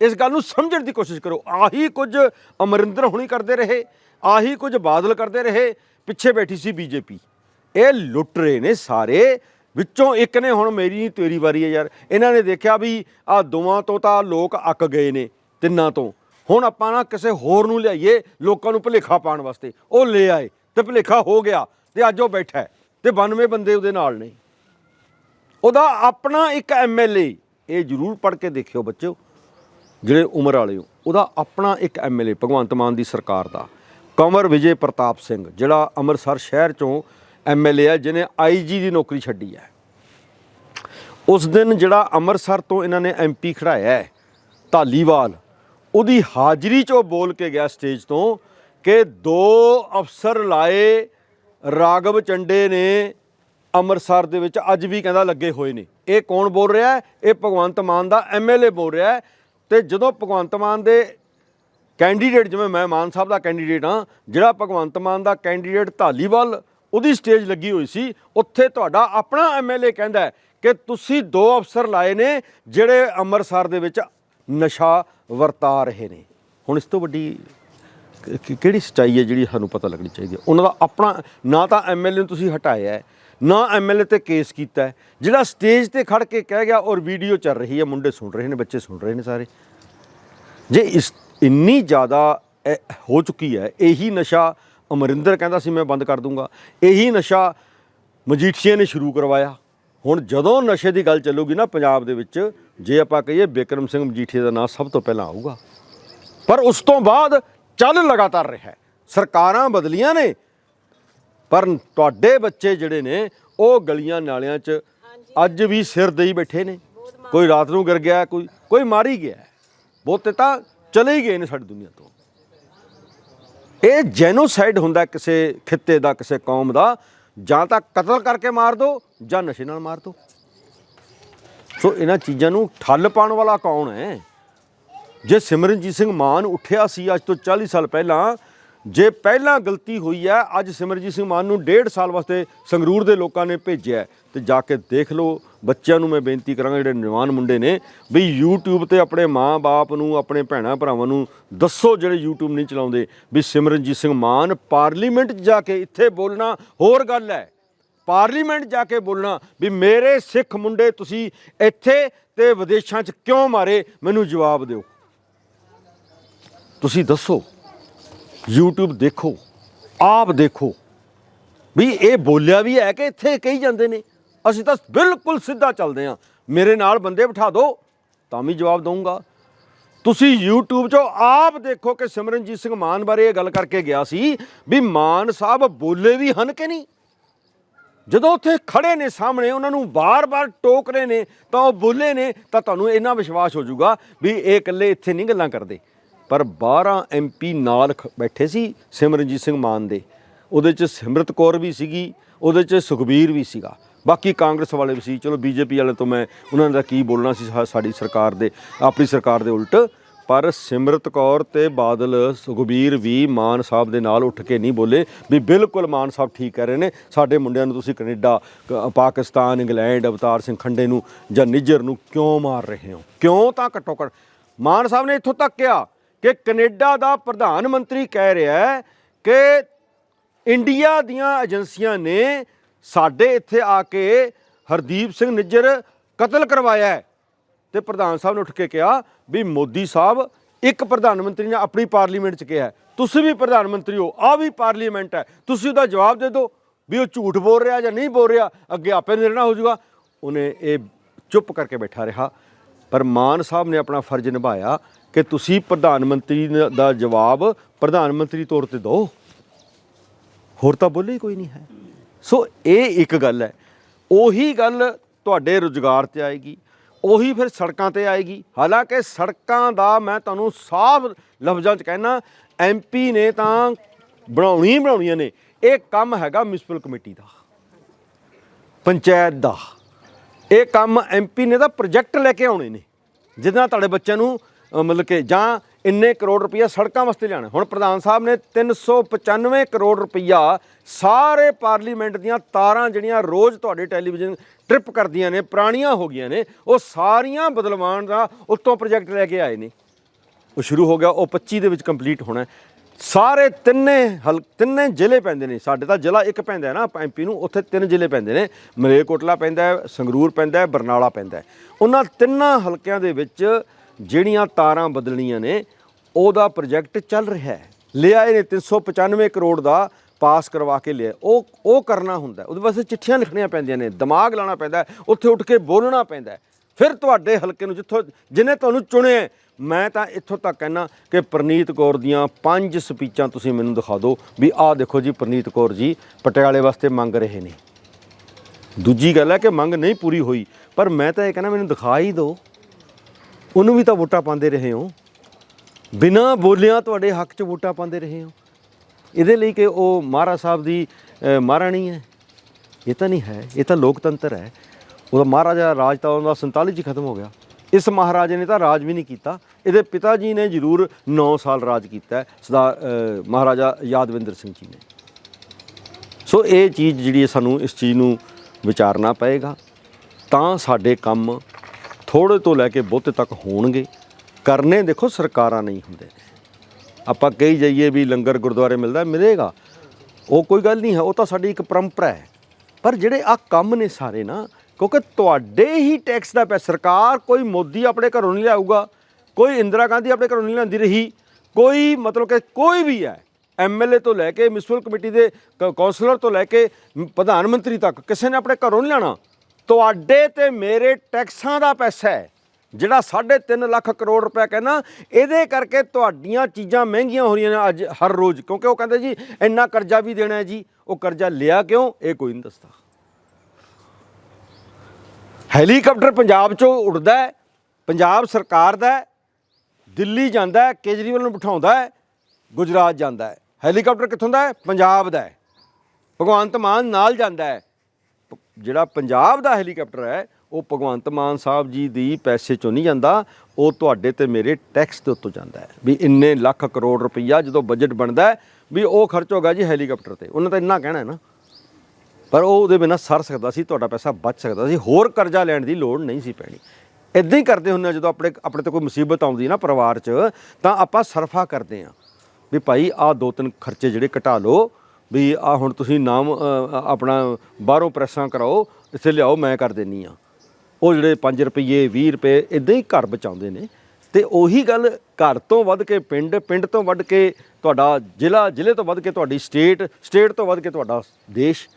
Speaker 1: ਇਸ ਗੱਲ ਨੂੰ ਸਮਝਣ ਦੀ ਕੋਸ਼ਿਸ਼ ਕਰੋ। ਆਹੀ ਕੁਝ ਅਮਰਿੰਦਰ ਹੁਣੀ ਕਰਦੇ ਰਹੇ, ਆਹੀ ਕੁਝ ਬਾਦਲ ਕਰਦੇ ਰਹੇ, ਪਿੱਛੇ ਬੈਠੀ ਸੀ ਬੀਜੇਪੀ। ਇਹ ਲੁੱਟ ਰਹੇ ਨੇ ਸਾਰੇ। ਵਿੱਚੋਂ ਇੱਕ ਨੇ ਹੁਣ ਮੇਰੀ ਨਹੀਂ ਤੇਰੀ ਵਾਰੀ ਹੈ ਯਾਰ। ਇਹਨਾਂ ਨੇ ਦੇਖਿਆ ਵੀ ਆ ਦੋਵਾਂ ਤੋਂ ਤਾਂ ਲੋਕ ਅੱਕ ਗਏ ਨੇ, ਤਿੰਨਾਂ ਤੋਂ। ਹੁਣ ਆਪਾਂ ਨਾ ਕਿਸੇ ਹੋਰ ਨੂੰ ਲਿਆਈਏ ਲੋਕਾਂ ਨੂੰ ਭੁਲੇਖਾ ਪਾਉਣ ਵਾਸਤੇ। ਉਹ ਲੈ ਆਏ। ਤੇ ਭੁਲੇਖਾ ਹੋ ਗਿਆ ਤੇ ਅੱਜ ਉਹ ਬੈਠਾ ਹੈ ਤੇ 92 ਬੰਦੇ ਉਹਦੇ ਨਾਲ ਨੇ। ਉਹਦਾ ਆਪਣਾ ਇੱਕ ਐਮਐਲਏ ਇਹ ਜ਼ਰੂਰ ਪੜ੍ਹ ਕੇ ਦੇਖਿਓ ਬੱਚਿਓ, ਜਿਹੜੇ ਉਮਰ ਵਾਲੇ ਹੋ, ਉਹਦਾ ਆਪਣਾ ਇੱਕ ਐਮਐਲਏ ਭਗਵੰਤ ਮਾਨ ਦੀ ਸਰਕਾਰ ਦਾ। ਕੰਵਰ ਵਿਜੇ ਪ੍ਰਤਾਪ ਸਿੰਘ, ਜਿਹੜਾ ਅੰਮ੍ਰਿਤਸਰ ਸ਼ਹਿਰ ਚੋਂ ਐਮਐਲਏ ਹੈ, ਜਿਹਨੇ ਆਈਜੀ ਦੀ ਨੌਕਰੀ ਛੱਡੀ ਹੈ। ਉਸ ਦਿਨ ਜਿਹੜਾ ਅੰਮ੍ਰਿਤਸਰ ਤੋਂ ਇਹਨਾਂ ਨੇ ਐਮਪੀ ਖੜਾਇਆ ਹੈ, ਧਾਲੀਵਾਲ, ਉਹਦੀ ਹਾਜ਼ਰੀ 'ਚ ਉਹ ਬੋਲ ਕੇ ਗਿਆ ਸਟੇਜ ਤੋਂ ਕਿ ਦੋ ਅਫਸਰ ਲਾਏ ਰਾਗਵ ਚੰਡੇ ਨੇ ਅੰਮ੍ਰਿਤਸਰ ਦੇ ਵਿੱਚ, ਅੱਜ ਵੀ ਕਹਿੰਦਾ ਲੱਗੇ ਹੋਏ ਨੇ। ਇਹ ਕੌਣ ਬੋਲ ਰਿਹਾ ਇਹ ਭਗਵੰਤ ਮਾਨ ਦਾ ਐਮਐਲਏ ਬੋਲ ਰਿਹਾ ਹੈ। ਤੇ ਜਦੋਂ ਭਗਵੰਤ ਮਾਨ ਦੇ ਕੈਂਡੀਡੇਟ, ਜਿਵੇਂ ਮੈਂ ਮਾਨ ਸਾਹਿਬ ਦਾ ਕੈਂਡੀਡੇਟ ਹਾਂ, ਜਿਹੜਾ ਭਗਵੰਤ ਮਾਨ ਦਾ ਕੈਂਡੀਡੇਟ ਧਾਲੀਵਾਲ, ਉਹਦੀ ਸਟੇਜ ਲੱਗੀ ਹੋਈ ਸੀ, ਉੱਥੇ ਤੁਹਾਡਾ ਆਪਣਾ ਐਮਐਲਏ ਕਹਿੰਦਾ ਕਿ ਤੁਸੀਂ ਦੋ ਅਫਸਰ ਲਾਏ ਨੇ, ਜਿਹੜੇ ਅੰਮ੍ਰਿਤਸਰ ਦੇ ਵਿੱਚ ਨਸ਼ਾ ਵਰਤਾ ਰਹੇ ਨੇ। ਹੁਣ ਇਸ ਤੋਂ ਵੱਡੀ ਕਿ- ਕਿਹੜੀ ਸਚਾਈ ਹੈ ਜਿਹੜੀ ਸਾਨੂੰ ਪਤਾ ਲੱਗਣੀ ਚਾਹੀਦੀ ਹੈ? ਉਹਨਾਂ ਦਾ ਆਪਣਾ, ਨਾ ਤਾਂ ਐਮਐਲਏ ਨੂੰ ਤੁਸੀਂ ਹਟਾਇਆ ਹੈ, ਨਾ ਐਮਐਲਏ ਤੇ ਕੇਸ ਕੀਤਾ ਹੈ, ਜਿਹੜਾ ਸਟੇਜ ਤੇ ਖੜ ਕੇ ਕਹਿ ਗਿਆ ਔਰ ਵੀਡੀਓ ਚੱਲ ਰਹੀ ਹੈ, ਮੁੰਡੇ ਸੁਣ ਰਹੇ ਨੇ, ਬੱਚੇ ਸੁਣ ਰਹੇ ਨੇ ਸਾਰੇ। ਜੇ ਇਸ, ਇੰਨੀ ਜ਼ਿਆਦਾ ਇਹ ਹੋ ਚੁੱਕੀ ਹੈ, ਇਹੀ ਨਸ਼ਾ ਅਮਰਿੰਦਰ ਕਹਿੰਦਾ ਸੀ, ਮੈਂ ਬੰਦ ਕਰ ਦੂੰਗਾ। ਇਹੀ ਨਸ਼ਾ ਮਜੀਠੀਏ ਨੇ ਸ਼ੁਰੂ ਕਰਵਾਇਆ। ਹੁਣ ਜਦੋਂ ਨਸ਼ੇ ਦੀ ਗੱਲ ਚੱਲੂਗੀ ਨਾ ਪੰਜਾਬ ਦੇ ਵਿੱਚ, ਜੇ ਆਪਾਂ ਕਹੀਏ ਬਿਕਰਮ ਸਿੰਘ ਮਜੀਠੀਏ ਦਾ ਨਾਂ ਸਭ ਤੋਂ ਪਹਿਲਾਂ ਆਊਗਾ। ਪਰ ਉਸ ਤੋਂ ਬਾਅਦ ਚੱਲ ਲਗਾਤਾਰ ਰਿਹਾ ਹੈ। ਸਰਕਾਰਾਂ ਬਦਲੀਆਂ ਨੇ ਪਰ ਤੁਹਾਡੇ ਬੱਚੇ ਜਿਹੜੇ ਨੇ ਉਹ ਗਲੀਆਂ ਨਾਲਿਆਂ 'ਚ ਅੱਜ ਵੀ ਸਿਰ ਦੇਈ ਬੈਠੇ ਨੇ। ਕੋਈ ਰਾਤ ਨੂੰ ਗਿਰ ਗਿਆ ਕੋਈ ਕੋਈ ਮਾਰ ਹੀ। ਗਿਆ ਬਹੁਤੇ ਤਾਂ ਚਲੇ ਹੀ ਗਏ ਨੇ ਸਾਡੀ ਦੁਨੀਆ ਤੋਂ। ਇਹ ਜੈਨੋਸਾਈਡ ਹੁੰਦਾ ਕਿਸੇ ਖਿੱਤੇ ਦਾ ਕਿਸੇ ਕੌਮ ਦਾ। ਜਾਂ ਤਾਂ ਕਤਲ ਕਰਕੇ ਮਾਰ ਦੋ ਜਾਂ ਨਸ਼ੇ ਨਾਲ ਮਾਰ ਦੋ। ਸੋ ਇਹਨਾਂ ਚੀਜ਼ਾਂ ਨੂੰ ਠੱਲ ਪਾਉਣ ਵਾਲਾ ਕੌਣ ਹੈ? ਜੇ ਸਿਮਰਨਜੀਤ ਸਿੰਘ ਮਾਨ ਉੱਠਿਆ ਸੀ ਅੱਜ ਤੋਂ 40 ਸਾਲ ਪਹਿਲਾਂ, ਜੇ ਪਹਿਲਾਂ ਗਲਤੀ ਹੋਈ ਹੈ, ਅੱਜ ਸਿਮਰਜੀਤ ਸਿੰਘ ਮਾਨ ਨੂੰ ਡੇਢ ਸਾਲ ਵਾਸਤੇ ਸੰਗਰੂਰ ਦੇ ਲੋਕਾਂ ਨੇ ਭੇਜਿਆ ਹੈ। ਤੇ ਜਾ ਕੇ ਦੇਖ ਲਓ, ਬੱਚਿਆਂ ਨੂੰ ਮੈਂ ਬੇਨਤੀ ਕਰਾਂਗਾ, ਜਿਹੜੇ ਨੌਜਵਾਨ ਮੁੰਡੇ ਨੇ, ਵੀ YouTube ਤੇ ਆਪਣੇ ਮਾਂ-ਬਾਪ ਨੂੰ, ਆਪਣੇ ਭੈਣਾਂ ਭਰਾਵਾਂ ਨੂੰ ਦੱਸੋ ਜਿਹੜੇ YouTube ਨਹੀਂ ਚਲਾਉਂਦੇ, ਵੀ ਸਿਮਰਨਜੀਤ ਸਿੰਘ ਮਾਨ ਪਾਰਲੀਮੈਂਟ 'ਚ ਜਾ ਕੇ ਇੱਥੇ ਬੋਲਣਾ ਹੋਰ ਗੱਲ ਹੈ। ਪਾਰਲੀਮੈਂਟ ਜਾ ਕੇ ਬੋਲਣਾ ਵੀ ਮੇਰੇ ਸਿੱਖ ਮੁੰਡੇ ਤੁਸੀਂ ਇੱਥੇ ਤੇ ਵਿਦੇਸ਼ਾਂ 'ਚ ਕਿਉਂ ਮਾਰੇ? ਮੈਨੂੰ ਜਵਾਬ ਦਿਓ। ਤੁਸੀਂ ਦੱਸੋ, YouTube ਦੇਖੋ, ਆਪ ਦੇਖੋ, ਵੀ ਇਹ ਬੋਲਿਆ ਵੀ ਹੈ ਕਿ ਇੱਥੇ ਕਹੀ ਜਾਂਦੇ ਨੇ? ਅਸੀਂ ਤਾਂ ਬਿਲਕੁਲ ਸਿੱਧਾ ਚੱਲਦੇ ਹਾਂ। ਮੇਰੇ ਨਾਲ ਬੰਦੇ ਬਿਠਾ ਦਿਓ, ਤਾਂ ਵੀ ਜਵਾਬ ਦਊਂਗਾ। ਤੁਸੀਂ YouTube 'ਚੋਂ ਆਪ ਦੇਖੋ ਕਿ ਸਿਮਰਨਜੀਤ ਸਿੰਘ ਮਾਨ ਬਾਰੇ ਇਹ ਗੱਲ ਕਰਕੇ ਗਿਆ ਸੀ ਵੀ ਮਾਨ ਸਾਹਿਬ ਬੋਲੇ ਵੀ ਹਨ ਕਿ ਨਹੀਂ? ਜਦੋਂ ਉੱਥੇ ਖੜੇ ਨੇ ਸਾਹਮਣੇ, ਉਹਨਾਂ ਨੂੰ ਬਾਰ-ਬਾਰ ਟੋਕ ਰਹੇ ਨੇ, ਤਾਂ ਉਹ ਬੋਲੇ ਨੇ, ਤਾਂ ਤੁਹਾਨੂੰ ਇੰਨਾ ਵਿਸ਼ਵਾਸ ਹੋ ਜਾਊਗਾ ਵੀ ਇਹ ਇਕੱਲੇ ਇੱਥੇ ਨਹੀਂ ਗੱਲਾਂ ਕਰਦੇ। ਪਰ 12 ਐਮਪੀ ਨਾਲ ਖ- ਬੈਠੇ ਸੀ ਸਿਮਰਨਜੀਤ ਸਿੰਘ ਮਾਨ ਦੇ। ਉਹਦੇ 'ਚ ਸਿਮਰਤ ਕੌਰ ਵੀ ਸੀਗੀ, ਉਹਦੇ 'ਚ ਸੁਖਬੀਰ ਵੀ ਸੀਗਾ। ਬਾਕੀ ਕਾਂਗਰਸ ਵਾਲੇ ਵੀ ਸੀ। ਚਲੋ ਬੀਜੇਪੀ ਵਾਲੇ ਤੋਂ ਮੈਂ ਉਹਨਾਂ ਦਾ ਕੀ ਬੋਲਣਾ ਸੀ, ਸਾ- ਸਾਡੀ ਸਰਕਾਰ ਦੇ, ਆਪਣੀ ਸਰਕਾਰ ਦੇ ਉਲਟ। ਪਰ ਸਿਮਰਤ ਕੌਰ ਤੇ ਬਾਦਲ ਸੁਖਬੀਰ ਵੀ ਮਾਨ ਸਾਹਿਬ ਦੇ ਨਾਲ ਉੱਠ ਕੇ ਨਹੀਂ ਬੋਲੇ। ਵੀ ਬਿਲਕੁਲ ਮਾਨ ਸਾਹਿਬ ਠੀਕ ਕਹਿ ਰਹੇ ਨੇ। ਸਾਡੇ ਮੁੰਡਿਆਂ ਨੂੰ ਤੁਸੀਂ ਕੈਨੇਡਾ ਪਾਕਿਸਤਾਨ, ਇੰਗਲੈਂਡ, ਅਵਤਾਰ ਸਿੰਘ ਖੰਡੇ ਨੂੰ ਜਾਂ ਨਿੱਜਰ ਨੂੰ ਕਿਉਂ ਮਾਰ ਰਹੇ ਹੋ? ਕਿਉਂ ਤਾਂ ਘੱਟੋ ਘੱਟ? ਮਾਨ ਸਾਹਿਬ ਨੇ ਇੱਥੋਂ ਤੱਕ ਕਿਹਾ ਕਿ ਕੈਨੇਡਾ ਦਾ ਪ੍ਰਧਾਨ ਮੰਤਰੀ ਕਹਿ ਰਿਹਾ ਹੈ ਕਿ ਇੰਡੀਆ ਦੀਆਂ ਏਜੰਸੀਆਂ ਨੇ ਸਾਡੇ ਇੱਥੇ ਆ ਕੇ ਹਰਦੀਪ ਸਿੰਘ ਨਿੱਜਰ ਕਤਲ ਕਰਵਾਇਆ ਹੈ। ਤੇ ਪ੍ਰਧਾਨ ਸਾਹਿਬ ਨੇ ਉੱਠ ਕੇ ਕਿਹਾ ਵੀ ਮੋਦੀ ਸਾਹਿਬ ਇੱਕ ਪ੍ਰਧਾਨ ਮੰਤਰੀ ਨੇ ਆਪਣੀ ਪਾਰਲੀਮੈਂਟ 'ਚ ਕਿਹਾ ਤੁਸੀਂ ਵੀ ਪ੍ਰਧਾਨ ਮੰਤਰੀ ਹੋ ਆ ਵੀ ਪਾਰਲੀਮੈਂਟ ਹੈ। ਤੁਸੀਂ ਉਹਦਾ ਜਵਾਬ ਦੇ ਦਿਓ ਵੀ ਉਹ ਝੂਠ ਬੋਲ ਰਿਹਾ ਜਾਂ ਨਹੀਂ ਬੋਲ ਰਿਹਾ, ਅੱਗੇ ਆਪੇ ਨਿਰਣਾ ਹੋ ਜਾਊਗਾ। ਉਹਨੇ ਇਹ ਚੁੱਪ ਕਰਕੇ ਬੈਠਾ ਰਿਹਾ। ਪਰ ਮਾਨ ਸਾਹਿਬ ਨੇ ਆਪਣਾ ਫਰਜ਼ ਨਿਭਾਇਆ ਕਿ ਤੁਸੀਂ ਪ੍ਰਧਾਨ ਮੰਤਰੀ ਦਾ ਜਵਾਬ ਪ੍ਰਧਾਨ ਮੰਤਰੀ ਤੌਰ ਤੇ ਦਿਓ। ਹੋਰ ਤਾਂ ਬੋਲੇ ਕੋਈ ਨਹੀਂ ਹੈ। ਸੋ ਇਹ ਇੱਕ ਗੱਲ ਹੈ। ਉਹੀ ਗੱਲ ਤੁਹਾਡੇ ਰੁਜ਼ਗਾਰ ਤੇ ਆਏਗੀ। ਉਹੀ ਫਿਰ ਸੜਕਾਂ ਤੇ ਆਏਗੀ। ਹਾਲਾਂਕਿ ਸੜਕਾਂ ਦਾ ਮੈਂ ਤੁਹਾਨੂੰ ਸਾਫ਼ ਲਫ਼ਜ਼ਾਂ 'ਚ ਕਹਿਣਾ ਐਮਪੀ ਨੇ ਤਾਂ ਬਣਾਉਣੀ ਬਣਾਉਣੀਆਂ ਨੇ। ਇਹ ਕੰਮ ਹੈਗਾ ਮਿਊਨਿਸਪਲ ਕਮੇਟੀ ਦਾ। ਪੰਚਾਇਤ ਦਾ। ਇਹ ਕੰਮ ਐਮਪੀ ਨੇ ਤਾਂ ਪ੍ਰੋਜੈਕਟ ਲੈ ਕੇ ਆਉਣੇ ਨੇ। ਜਿਹਦੇ ਨਾਲ ਤੁਹਾਡੇ ਬੱਚਿਆਂ ਨੂੰ ਮਤਲਬ ਕਿ ਜਾਂ ਇੰਨੇ ਕਰੋੜ ਰੁਪਈਆ ਸੜਕਾਂ ਵਾਸਤੇ ਲਿਆਣਾ ਹੁਣ ਪ੍ਰਧਾਨ ਸਾਹਿਬ ਨੇ 395 ਕਰੋੜ ਰੁਪਈਆ ਸਾਰੇ ਪਾਰਲੀਮੈਂਟ ਦੀਆਂ ਤਾਰਾਂ ਜਿਹੜੀਆਂ ਰੋਜ਼ ਤੁਹਾਡੇ ਟੈਲੀਵਿਜ਼ਨ ਟ੍ਰਿਪ ਕਰਦੀਆਂ ਨੇ, ਪੁਰਾਣੀਆਂ ਹੋ ਗਈਆਂ ਨੇ, ਉਹ ਸਾਰੀਆਂ ਬਦਲਵਾਉਣ ਦਾ ਉੱਤੋਂ ਪ੍ਰੋਜੈਕਟ ਲੈ ਕੇ ਆਏ ਨੇ। ਉਹ ਸ਼ੁਰੂ ਹੋ ਗਿਆ, ਉਹ 25 ਦੇ ਵਿੱਚ ਕੰਪਲੀਟ ਹੋਣਾ ਸਾਰੇ ਤਿੰਨੇ ਹਲ, ਤਿੰਨੇ ਜ਼ਿਲ੍ਹੇ ਪੈਂਦੇ ਨੇ। ਸਾਡੇ ਤਾਂ ਜ਼ਿਲ੍ਹਾ ਇੱਕ ਪੈਂਦਾ ਹੈ ਨਾ ਐਮਪੀ ਨੂੰ, ਉੱਥੇ ਤਿੰਨ ਜ਼ਿਲ੍ਹੇ ਪੈਂਦੇ ਨੇ। ਮਲੇਰਕੋਟਲਾ ਪੈਂਦਾ ਹੈ, ਸੰਗਰੂਰ ਪੈਂਦਾ ਹੈ, ਬਰਨਾਲਾ ਪੈਂਦਾ ਹੈ। ਉਹਨਾਂ ਤਿੰਨਾਂ ਹਲਕਿਆਂ ਦੇ ਵਿੱਚ ਜਿਹੜੀਆਂ ਤਾਰਾਂ ਬਦਲਣੀਆਂ ਨੇ, ਉਹਦਾ ਪ੍ਰੋਜੈਕਟ ਚੱਲ ਰਿਹਾ ਹੈ। ਲਿਆਏ ਨੇ 395 ਕਰੋੜ ਦਾ ਪਾਸ ਕਰਵਾ ਕੇ ਲਿਆ। ਉਹ ਉਹ ਕਰਨਾ ਹੁੰਦਾ ਉਹਦੇ ਵਾਸਤੇ ਚਿੱਠੀਆਂ ਲਿਖਣੀਆਂ ਪੈਂਦੀਆਂ ਨੇ, ਦਿਮਾਗ ਲਾਣਾ ਪੈਂਦਾ ਉੱਥੇ ਉੱਠ ਕੇ ਬੋਲਣਾ ਪੈਂਦਾ ਫਿਰ ਤੁਹਾਡੇ ਹਲਕੇ ਨੂੰ ਜਿੱਥੋਂ, ਜਿਹਨੇ ਤੁਹਾਨੂੰ ਚੁਣਿਆ ਮੈਂ ਤਾਂ ਇੱਥੋਂ ਤੱਕ ਕਹਿਣਾ ਕਿ ਪ੍ਰਨੀਤ ਕੌਰ ਦੀਆਂ ਪੰਜ ਸਪੀਚਾਂ ਤੁਸੀਂ ਮੈਨੂੰ ਦਿਖਾ ਦਿਓ ਵੀ ਆਹ ਦੇਖੋ ਜੀ ਪ੍ਰਨੀਤ ਕੌਰ ਜੀ ਪਟਿਆਲੇ ਵਾਸਤੇ ਮੰਗ ਰਹੇ ਨੇ। ਦੂਜੀ ਗੱਲ ਹੈ ਕਿ ਮੰਗ ਨਹੀਂ ਪੂਰੀ ਹੋਈ, ਪਰ ਮੈਂ ਤਾਂ ਇਹ ਕਹਿੰਦਾ ਮੈਨੂੰ ਦਿਖਾ ਹੀ ਦਿਓ। ਉਹਨੂੰ ਵੀ ਤਾਂ ਵੋਟਾਂ ਪਾਉਂਦੇ ਰਹੇ ਹੋ। ਬਿਨਾਂ ਬੋਲਿਆਂ ਤੁਹਾਡੇ ਹੱਕ 'ਚ ਵੋਟਾਂ ਪਾਉਂਦੇ ਰਹੇ ਹੋ। ਇਹਦੇ ਲਈ ਕਿ ਉਹ ਮਹਾਰਾਜ ਸਾਹਿਬ ਦੀ ਮਹਾਰਾਣੀ ਹੈ। ਇਹ ਤਾਂ ਨਹੀਂ ਹੈ, ਇਹ ਤਾਂ ਲੋਕਤੰਤਰ ਹੈ। ਉਹਦਾ ਮਹਾਰਾਜਾ ਰਾਜ ਤਾਂ ਉਹਦਾ 47 ਚ ਖਤਮ ਹੋ ਗਿਆ। ਇਸ ਮਹਾਰਾਜੇ ਨੇ ਤਾਂ ਰਾਜ ਵੀ ਨਹੀਂ ਕੀਤਾ। ਇਹਦੇ ਪਿਤਾ ਜੀ ਨੇ ਜ਼ਰੂਰ 9 ਸਾਲ ਰਾਜ ਕੀਤਾ ਹੈ, ਸਦਾ ਮਹਾਰਾਜਾ ਯਾਦਵਿੰਦਰ ਸਿੰਘ ਜੀ ਨੇ। ਸੋ ਇਹ ਚੀਜ਼ ਜਿਹੜੀ ਹੈ ਸਾਨੂੰ ਇਸ ਚੀਜ਼ ਨੂੰ ਵਿਚਾਰਨਾ ਪਏਗਾ। ਤਾਂ ਸਾਡੇ ਕੰਮ ਥੋੜੇ ਤੋਂ ਲੈ ਕੇ ਬਹੁਤੇ ਤੱਕ ਹੋਣਗੇ। ਕਰਨੇ ਦੇਖੋ ਸਰਕਾਰਾਂ ਨਹੀਂ ਹੁੰਦੇ। ਆਪਾਂ ਕਹੀ ਜਾਈਏ ਵੀ ਲੰਗਰ ਗੁਰਦੁਆਰੇ ਮਿਲਦਾ, ਮਿਲੇਗਾ। ਉਹ ਕੋਈ ਗੱਲ ਨਹੀਂ ਹੈ, ਉਹ ਤਾਂ ਸਾਡੀ ਇੱਕ ਪਰੰਪਰਾ ਹੈ। ਪਰ ਜਿਹੜੇ ਆ ਕੰਮ ਨੇ ਸਾਰੇ ਨਾ, ਕਿਉਂਕਿ ਤੁਹਾਡੇ ਹੀ ਟੈਕਸ ਦਾ ਪੈ, ਸਰਕਾਰ ਕੋਈ ਮੋਦੀ ਆਪਣੇ ਘਰੋਂ ਨਹੀਂ ਲਿਆਊਗਾ, ਕੋਈ ਇੰਦਰਾ ਗਾਂਧੀ ਆਪਣੇ ਘਰੋਂ ਨਹੀਂ ਲਿਆਂਦੀ ਰਹੀ, ਕੋਈ ਮਤਲਬ ਕਿ ਕੋਈ ਵੀ ਹੈ ਐਮਐਲਏ ਤੋਂ ਲੈ ਕੇ ਮਿਊਨਿਸਪਲ ਕਮੇਟੀ ਦੇ ਕ- ਕੌਂਸਲਰ ਤੋਂ ਲੈ ਕੇ ਪ੍ਰਧਾਨ ਮੰਤਰੀ ਤੱਕ ਕਿਸੇ ਨੇ ਆਪਣੇ ਘਰੋਂ ਨਹੀਂ ਲੈਣਾ ਤੁਹਾਡੇ ਤੇ ਮੇਰੇ ਟੈਕਸਾਂ ਦਾ ਪੈਸਾ ਹੈ, ਜਿਹੜਾ 3.5 ਲੱਖ ਕਰੋੜ ਰੁਪਏ ਕਹਿੰਦਾ, ਇਹਦੇ ਕਰਕੇ ਤੁਹਾਡੀਆਂ ਚੀਜ਼ਾਂ ਮਹਿੰਗੀਆਂ ਹੋ ਰਹੀਆਂ ਨੇ ਅੱਜ, ਹਰ ਰੋਜ਼। ਕਿਉਂਕਿ ਉਹ ਕਹਿੰਦੇ ਜੀ, ਇੰਨਾ ਕਰਜ਼ਾ ਵੀ ਦੇਣਾ ਹੈ ਜੀ, ਉਹ ਕਰਜ਼ਾ ਲਿਆ ਕਿਉਂ? ਇਹ ਕੋਈ ਨਹੀਂ ਦੱਸਦਾ। ਹੈਲੀਕਾਪਟਰ ਪੰਜਾਬ ਚੋਂ ਉੱਡਦਾ ਹੈ, ਪੰਜਾਬ ਸਰਕਾਰ ਦਾ ਦਿੱਲੀ ਜਾਂਦਾ ਹੈ, ਕੇਜਰੀਵਾਲ ਨੂੰ ਬਿਠਾਉਂਦਾ ਹੈ, ਗੁਜਰਾਤ ਜਾਂਦਾ ਹੈ। ਹੈਲੀਕਾਪਟਰ ਕਿੱਥੋਂ ਦਾ ਹੈ? ਪੰਜਾਬ ਦਾ ਹੈ। ਭਗਵੰਤ ਮਾਨ ਨਾਲ ਜਾਂਦਾ ਹੈ। ਜਿਹੜਾ ਪੰਜਾਬ ਦਾ ਹੈਲੀਕਾਪਟਰ ਹੈ, ਉਹ ਭਗਵੰਤ ਮਾਨ ਸਾਹਿਬ ਜੀ ਦੀ ਪੈਸੇ ਚੋਂ ਨਹੀਂ ਜਾਂਦਾ, ਉਹ ਤੁਹਾਡੇ ਤੇ ਮੇਰੇ ਟੈਕਸ ਦੇ ਉੱਤੋਂ ਜਾਂਦਾ ਹੈ। ਵੀ ਇੰਨੇ ਲੱਖ ਕਰੋੜ ਰੁਪਈਆ ਜਦੋਂ ਬਜਟ ਬਣਦਾ ਵੀ ਉਹ ਖਰਚ ਹੋਗਾ ਜੀ ਹੈਲੀਕਾਪਟਰ ਤੇ। ਉਹਨਾਂ ਤਾਂ ਇੰਨਾ ਕਹਿਣਾ ਹੈ ਨਾ। ਪਰ ਉਹ ਉਹਦੇ ਬਿਨਾ ਸਰ ਸਕਦਾ ਸੀ, ਤੁਹਾਡਾ ਪੈਸਾ ਬਚ ਸਕਦਾ ਸੀ। ਹੋਰ ਕਰਜ਼ਾ ਲੈਣ ਦੀ ਲੋੜ ਨਹੀਂ ਸੀ ਪੈਣੀ। ਇਦਾਂ ਹੀ ਕਰਦੇ ਹੁੰਦੇ ਆ ਜਦੋਂ ਆਪਣੇ ਆਪਣੇ ਤੇ ਕੋਈ ਮੁਸੀਬਤ ਆਉਂਦੀ ਨਾ ਪਰਿਵਾਰ 'ਚ, ਤਾਂ ਆਪਾਂ ਸਰਫਾ ਕਰਦੇ ਆ ਵੀ ਭਾਈ ਆਹ ਦੋ ਤਿੰਨ ਖਰਚੇ ਜਿਹੜੇ ਘਟਾ ਲਓ ਵੀ ਆ ਹੁਣ ਤੁਸੀਂ ਨਾਮ ਆਪਣਾ ਬਾਹਰੋਂ ਪ੍ਰੈਸਾਂ ਕਰਾਓ, ਇੱਥੇ ਲਿਆਓ, ਮੈਂ ਕਰ ਦੇਣੀ ਆ। ਉਹ ਜਿਹੜੇ 5 ਰੁਪਏ 20 ਰੁਪਏ ਇਦਾਂ ਹੀ ਘਰ ਬਚਾਉਂਦੇ ਨੇ। ਤੇ ਉਹੀ ਗੱਲ ਘਰ ਤੋਂ ਵੱਧ ਕੇ ਪਿੰਡ ਪਿੰਡ ਤੋਂ ਵੱਧ ਕੇ ਤੁਹਾਡਾ ਜ਼ਿਲ੍ਹਾ, ਜ਼ਿਲ੍ਹੇ ਤੋਂ ਵੱਧ ਕੇ ਤੁਹਾਡੀ ਸਟੇਟ ਸਟੇਟ ਤੋਂ ਵੱਧ ਕੇ ਤੁਹਾਡਾ ਦੇਸ਼,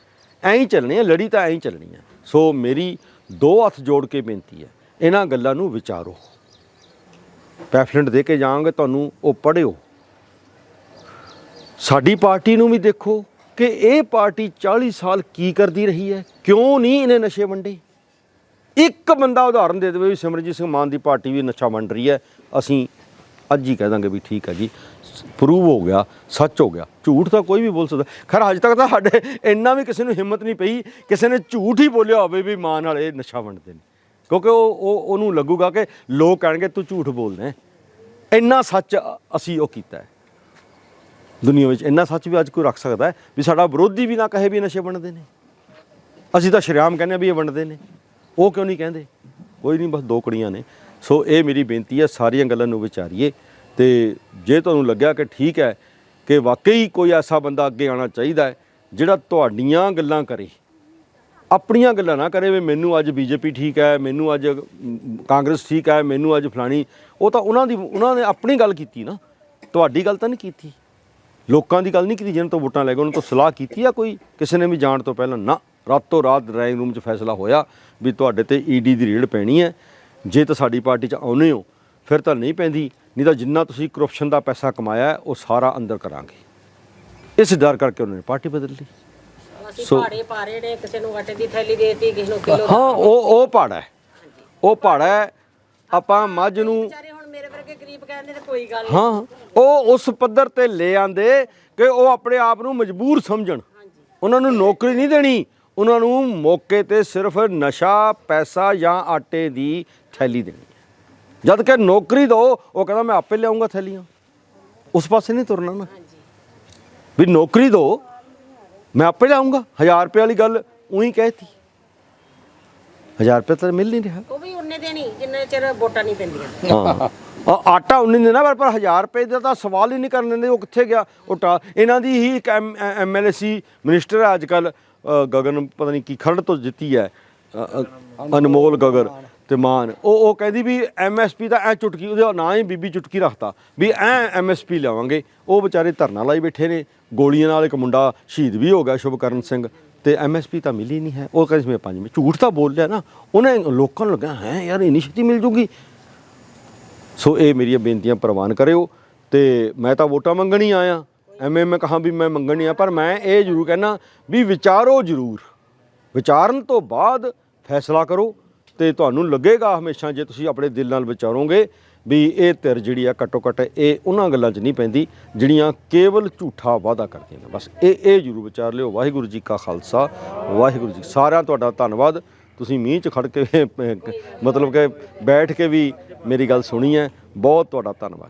Speaker 1: ਐਂ ਹੀ ਚੱਲਣੀ ਹੈ ਲੜੀ ਤਾਂ ਐਂ ਹੀ ਚੱਲਣੀ ਹੈ ਸੋ ਮੇਰੀ ਦੋ ਹੱਥ ਜੋੜ ਕੇ ਬੇਨਤੀ ਹੈ, ਇਹਨਾਂ ਗੱਲਾਂ ਨੂੰ ਵਿਚਾਰੋ। ਪੈਫਲੈਂਟ ਦੇ ਕੇ ਜਾਵਾਂਗੇ, ਤੁਹਾਨੂੰ ਉਹ ਪੜ੍ਹਿਓ। ਸਾਡੀ ਪਾਰਟੀ ਨੂੰ ਵੀ ਦੇਖੋ ਕਿ ਇਹ ਪਾਰਟੀ 40 ਸਾਲ ਕੀ ਕਰਦੀ ਰਹੀ ਹੈ, ਕਿਉਂ ਨਹੀਂ ਇਹਨੇ ਨਸ਼ੇ ਵੰਡੇ? ਇੱਕ ਬੰਦਾ ਉਦਾਹਰਨ ਦੇ ਦੇਵੇ ਵੀ ਸਿਮਰਜੀਤ ਸਿੰਘ ਮਾਨ ਦੀ ਪਾਰਟੀ ਵੀ ਨਸ਼ਾ ਵੰਡ ਰਹੀ ਹੈ, ਅਸੀਂ ਅੱਜ ਹੀ ਕਹਿ ਦਾਂਗੇ ਵੀ ਠੀਕ ਹੈ ਜੀ ਪ੍ਰੂਵ ਹੋ ਗਿਆ, ਸੱਚ ਹੋ ਗਿਆ, ਝੂਠ ਤਾਂ ਕੋਈ ਵੀ ਬੋਲ ਸਕਦਾ। ਖੈਰ, ਅੱਜ ਤੱਕ ਤਾਂ ਸਾਡੇ ਇੰਨਾ ਵੀ ਕਿਸੇ ਨੂੰ ਹਿੰਮਤ ਨਹੀਂ ਪਈ, ਕਿਸੇ ਨੇ ਝੂਠ ਹੀ ਬੋਲਿਆ ਹੋਵੇ ਵੀ ਮਾਨ ਵਾਲੇ ਨਸ਼ਾ ਵੰਡਦੇ ਨੇ। ਕਿਉਂਕਿ ਉਹ ਉਹ, ਉਹਨੂੰ ਲੱਗੂਗਾ ਕਿ ਲੋਕ ਕਹਿਣਗੇ ਤੂੰ ਝੂਠ ਬੋਲਦਾ ਇੰਨਾ ਸੱਚ ਅਸੀਂ ਉਹ ਕੀਤਾ ਹੈ। ਦੁਨੀਆ ਵਿੱਚ ਇੰਨਾ ਸੱਚ ਵੀ ਅੱਜ ਕੋਈ ਰੱਖ ਸਕਦਾ ਹੈ ਵੀ ਸਾਡਾ ਵਿਰੋਧੀ ਵੀ ਨਾ ਕਹੇ ਵੀ ਨਸ਼ੇ ਵੰਡਦੇ ਨੇ। ਅਸੀਂ ਤਾਂ ਸ਼ਰੇਆਮ ਕਹਿੰਦੇ ਹਾਂ ਵੀ ਇਹ ਵੰਡਦੇ ਨੇ। ਉਹ ਕਿਉਂ ਨਹੀਂ ਕਹਿੰਦੇ? ਕੋਈ ਨਹੀਂ, ਬਸ ਦੋ ਕੁੜੀਆਂ ਨੇ। ਸੋ ਇਹ ਮੇਰੀ ਬੇਨਤੀ ਹੈ, ਸਾਰੀਆਂ ਗੱਲਾਂ ਨੂੰ ਵਿਚਾਰੀਏ ਤੇ ਜੇ ਤੁਹਾਨੂੰ ਲੱਗਿਆ ਕਿ ਠੀਕ ਹੈ ਕਿ ਵਾਕਈ ਕੋਈ ਐਸਾ ਬੰਦਾ ਅੱਗੇ ਆਉਣਾ ਚਾਹੀਦਾ ਹੈ ਜਿਹੜਾ ਤੁਹਾਡੀਆਂ ਗੱਲਾਂ ਕਰੇ, ਆਪਣੀਆਂ ਗੱਲਾਂ ਨਾ ਕਰੇ ਵੀ ਮੈਨੂੰ ਅੱਜ ਬੀਜੇਪੀ ਠੀਕ ਹੈ, ਮੈਨੂੰ ਅੱਜ ਕਾਂਗਰਸ ਠੀਕ ਹੈ, ਮੈਨੂੰ ਅੱਜ ਫਲਾਣੀ, ਉਹ ਤਾਂ ਉਹਨਾਂ ਦੀ, ਉਹਨਾਂ ਨੇ ਆਪਣੀ ਗੱਲ ਕੀਤੀ ਨਾ। ਤੁਹਾਡੀ ਗੱਲ ਤਾਂ ਨਹੀਂ ਕੀਤੀ। ਲੋਕਾਂ ਦੀ ਗੱਲ ਨਹੀਂ ਕੀਤੀ ਜਿਹਨਾਂ ਤੋਂ ਵੋਟਾਂ ਲੈ ਕੇ ਉਹਨਾਂ ਤੋਂ ਸਲਾਹ ਕੀਤੀ ਆ ਕੋਈ? ਕਿਸੇ ਨੇ ਵੀ ਜਾਣ ਤੋਂ ਪਹਿਲਾਂ ਨਾ ਰਾਤੋਂ ਰਾਤ ਡਰਾਇੰਗ ਰੂਮ 'ਚ ਫੈਸਲਾ ਹੋਇਆ ਵੀ ਤੁਹਾਡੇ ਤੇ ਈਡੀ ਦੀ ਰੇਡ ਪੈਣੀ ਹੈ। ਜੇ ਤਾਂ ਸਾਡੀ ਪਾਰਟੀ 'ਚ ਆਉਨੇ ਹੋ ਫਿਰ ਤਾਂ ਨਹੀਂ ਪੈਂਦੀ ਨਹੀਂ ਤਾਂ ਜਿੰਨਾ ਤੁਸੀਂ ਕਰਪਸ਼ਨ ਦਾ ਪੈਸਾ ਕਮਾਇਆ ਉਹ ਸਾਰਾ ਅੰਦਰ ਕਰਾਂਗੇ। ਇਸ ਡਰ ਕਰਕੇ ਉਹਨਾਂ ਨੇ ਪਾਰਟੀ ਬਦਲ ਲਈ। ਸੋ-
Speaker 2: ਪਹਾੜੇ ਪਾ ਰਹੇ ਨੇ ਕਿਸੇ ਨੂੰ ਆਟੇ ਦੀ ਥੈਲੀ ਦੇਤੀ ਕਿਸੇ ਨੂੰ ਕਿਲੋ
Speaker 1: ਹਾਂ ਉਹ ਉਹ ਪਾੜਾ ਹੈ। ਉਹ ਪਾੜਾ ਹੈ। ਆਪਾਂ ਮੱਝ ਨੂੰ
Speaker 2: ਵਿਚਾਰੇ ਹੁਣ ਮੇਰੇ ਵਰਗੇ ਗਰੀਬ ਕਹਿੰਦੇ ਨੇ ਕੋਈ ਗੱਲ ਨਹੀਂ।
Speaker 1: ਹਾਂ ਉਹ ਉਸ ਪੱਧਰ ਤੇ ਲੈ ਆਂਦੇ ਕਿ ਉਹ ਆਪਣੇ ਆਪ ਨੂੰ ਮਜਬੂਰ ਸਮਝਣ। ਉਹਨਾਂ ਨੂੰ ਨੌਕਰੀ ਨਹੀਂ ਦੇਣੀ। ਉਹਨਾਂ ਨੂੰ ਮੌਕੇ ਤੇ ਸਿਰਫ ਨਸ਼ਾ ਪੈਸਾ ਜਾਂ ਆਟੇ ਦੀ ਥੈਲੀ ਦੇਣੀ ਜਦ ਕਿ ਨੌਕਰੀ ਦੋ ਉਹ ਕਹਿੰਦਾ ਮੈਂ ਆਪੇ ਲਿਆਉਂਗਾ ਥੈਲੀਆਂ। ਉਸ ਪਾਸੇ ਨਹੀਂ ਤੁਰਨਾ ਨਾ ਵੀ ਨੌਕਰੀ ਦੋ ਮੈਂ ਆਪੇ ਲਿਆਉਂਗਾ। 1000 ਰੁਪਏ ਵਾਲੀ ਗੱਲ ਉਹੀ ਕਹਿਤੀ। 1000 ਰੁਪਏ ਤਾਂ ਮਿਲ ਨਹੀਂ ਰਿਹਾ।
Speaker 2: ਉਹ ਵੀ ਉਹਨੇ ਦੇਣੀ ਜਿੰਨੇ ਚਿਰ ਵੋਟਾਂ ਨਹੀਂ ਪੈਂਦੀਆਂ।
Speaker 1: ਹਾਂ। ਆ- ਆਟਾ ਉਨੀ ਦਿੰਦਾ ਪਰ ਪਰ 1000 ਰੁਪਏ ਦਾ ਤਾਂ ਸਵਾਲ ਹੀ ਨਹੀਂ ਕਰਨ ਦਿੰਦੇ, ਉਹ ਕਿੱਥੇ ਗਿਆ ਉਹ ਟਾ ਇਹਨਾਂ ਦੀ ਹੀ ਇੱਕ ਐਮਐਲਏ ਸੀ ਮਿਨਿਸਟਰ ਹੈ ਅੱਜ ਕੱਲ ਗਗਨ ਪਤਾ ਨਹੀਂ ਕੀ ਖਰੜ ਤੋਂ ਜਿੱਤੀ ਹੈ ਅਨਮੋਲ ਗਗਰ ਤੇ ਮਾਨ। ਉਹ ਉਹ ਕਹਿੰਦੀ ਵੀ ਐਮਐਸਪੀ ਦਾ ਐ ਚੁਟਕੀ, ਉਹਦਾ ਨਾਂ ਹੀ ਬੀਬੀ ਚੁਟਕੀ ਰੱਖਤਾ, ਵੀ ਐ ਐਮਐਸਪੀ ਲਾਵਾਂਗੇ ਉਹ ਵਿਚਾਰੇ ਧਰਨਾ ਲਾਈ ਬੈਠੇ ਨੇ, ਗੋਲੀਆਂ ਨਾਲ ਇੱਕ ਮੁੰਡਾ ਸ਼ਹੀਦ ਵੀ ਹੋ ਗਿਆ, ਸ਼ੁਭਕਰਨ ਸਿੰਘ, ਤੇ ਐਮਐਸਪੀ ਤਾਂ ਮਿਲੀ ਨਹੀਂ ਹੈ। ਉਹ ਕਹਿੰਦੇ ਸੀ ਮੈਂ ਪੰਜ ਮੈਂ ਝੂਠ ਤਾਂ ਬੋਲ ਲਿਆ ਨਾ, ਉਹਨੇ ਲੋਕਾਂ ਨੂੰ ਲੱਗਾ ਹੈ, ਯਾਰ ਇੰਨੀ ਮਿਲ ਜੂਗੀ। ਸੋ ਇਹ ਮੇਰੀਆਂ ਬੇਨਤੀਆਂ ਪ੍ਰਵਾਨ ਕਰਿਓ ਤੇ ਮੈਂ ਤਾਂ ਵੋਟਾਂ ਮੰਗਣ ਹੀ ਆਇਆ। ਐਵੇਂ ਮੈਂ ਕਹਾਂ ਵੀ ਮੈਂ ਮੰਗਣ ਨਹੀਂ ਆ ਪਰ ਮੈਂ ਇਹ ਜ਼ਰੂਰ ਕਹਿਣਾ ਵੀ ਵਿਚਾਰੋ ਜ਼ਰੂਰ। ਵਿਚਾਰਨ ਤੋਂ ਬਾਅਦ ਫੈਸਲਾ ਕਰੋ ਤੇ ਤੁਹਾਨੂੰ ਲੱਗੇਗਾ ਹਮੇਸ਼ਾ ਜੇ ਤੁਸੀਂ ਆਪਣੇ ਦਿਲ ਨਾਲ ਵਿਚਾਰੋਗੇ ਵੀ ਇਹ ਧਿਰ ਜਿਹੜੀ ਆ ਘੱਟੋ ਘੱਟ ਇਹ ਉਹਨਾਂ ਗੱਲਾਂ 'ਚ ਨਹੀਂ ਪੈਂਦੀ, ਜਿਹੜੀਆਂ ਕੇਵਲ ਝੂਠਾ ਵਾਅਦਾ ਕਰਦੀਆਂ ਨੇ। ਬਸ ਇਹ ਇਹ ਜ਼ਰੂਰ ਵਿਚਾਰ ਲਿਓ। ਵਾਹਿਗੁਰੂ ਜੀ ਕਾ ਖਾਲਸਾ, ਵਾਹਿਗੁਰੂ ਜੀ, ਸਾਰਿਆਂ ਤੁਹਾਡਾ ਧੰਨਵਾਦ। ਤੁਸੀਂ ਮੀਂਹ 'ਚ ਖੜ ਕੇ, ਮਤਲਬ ਕਿ ਬੈਠ ਕੇ ਵੀ ਮੇਰੀ ਗੱਲ ਸੁਣੀ ਹੈ। ਬਹੁਤ ਤੁਹਾਡਾ ਧੰਨਵਾਦ।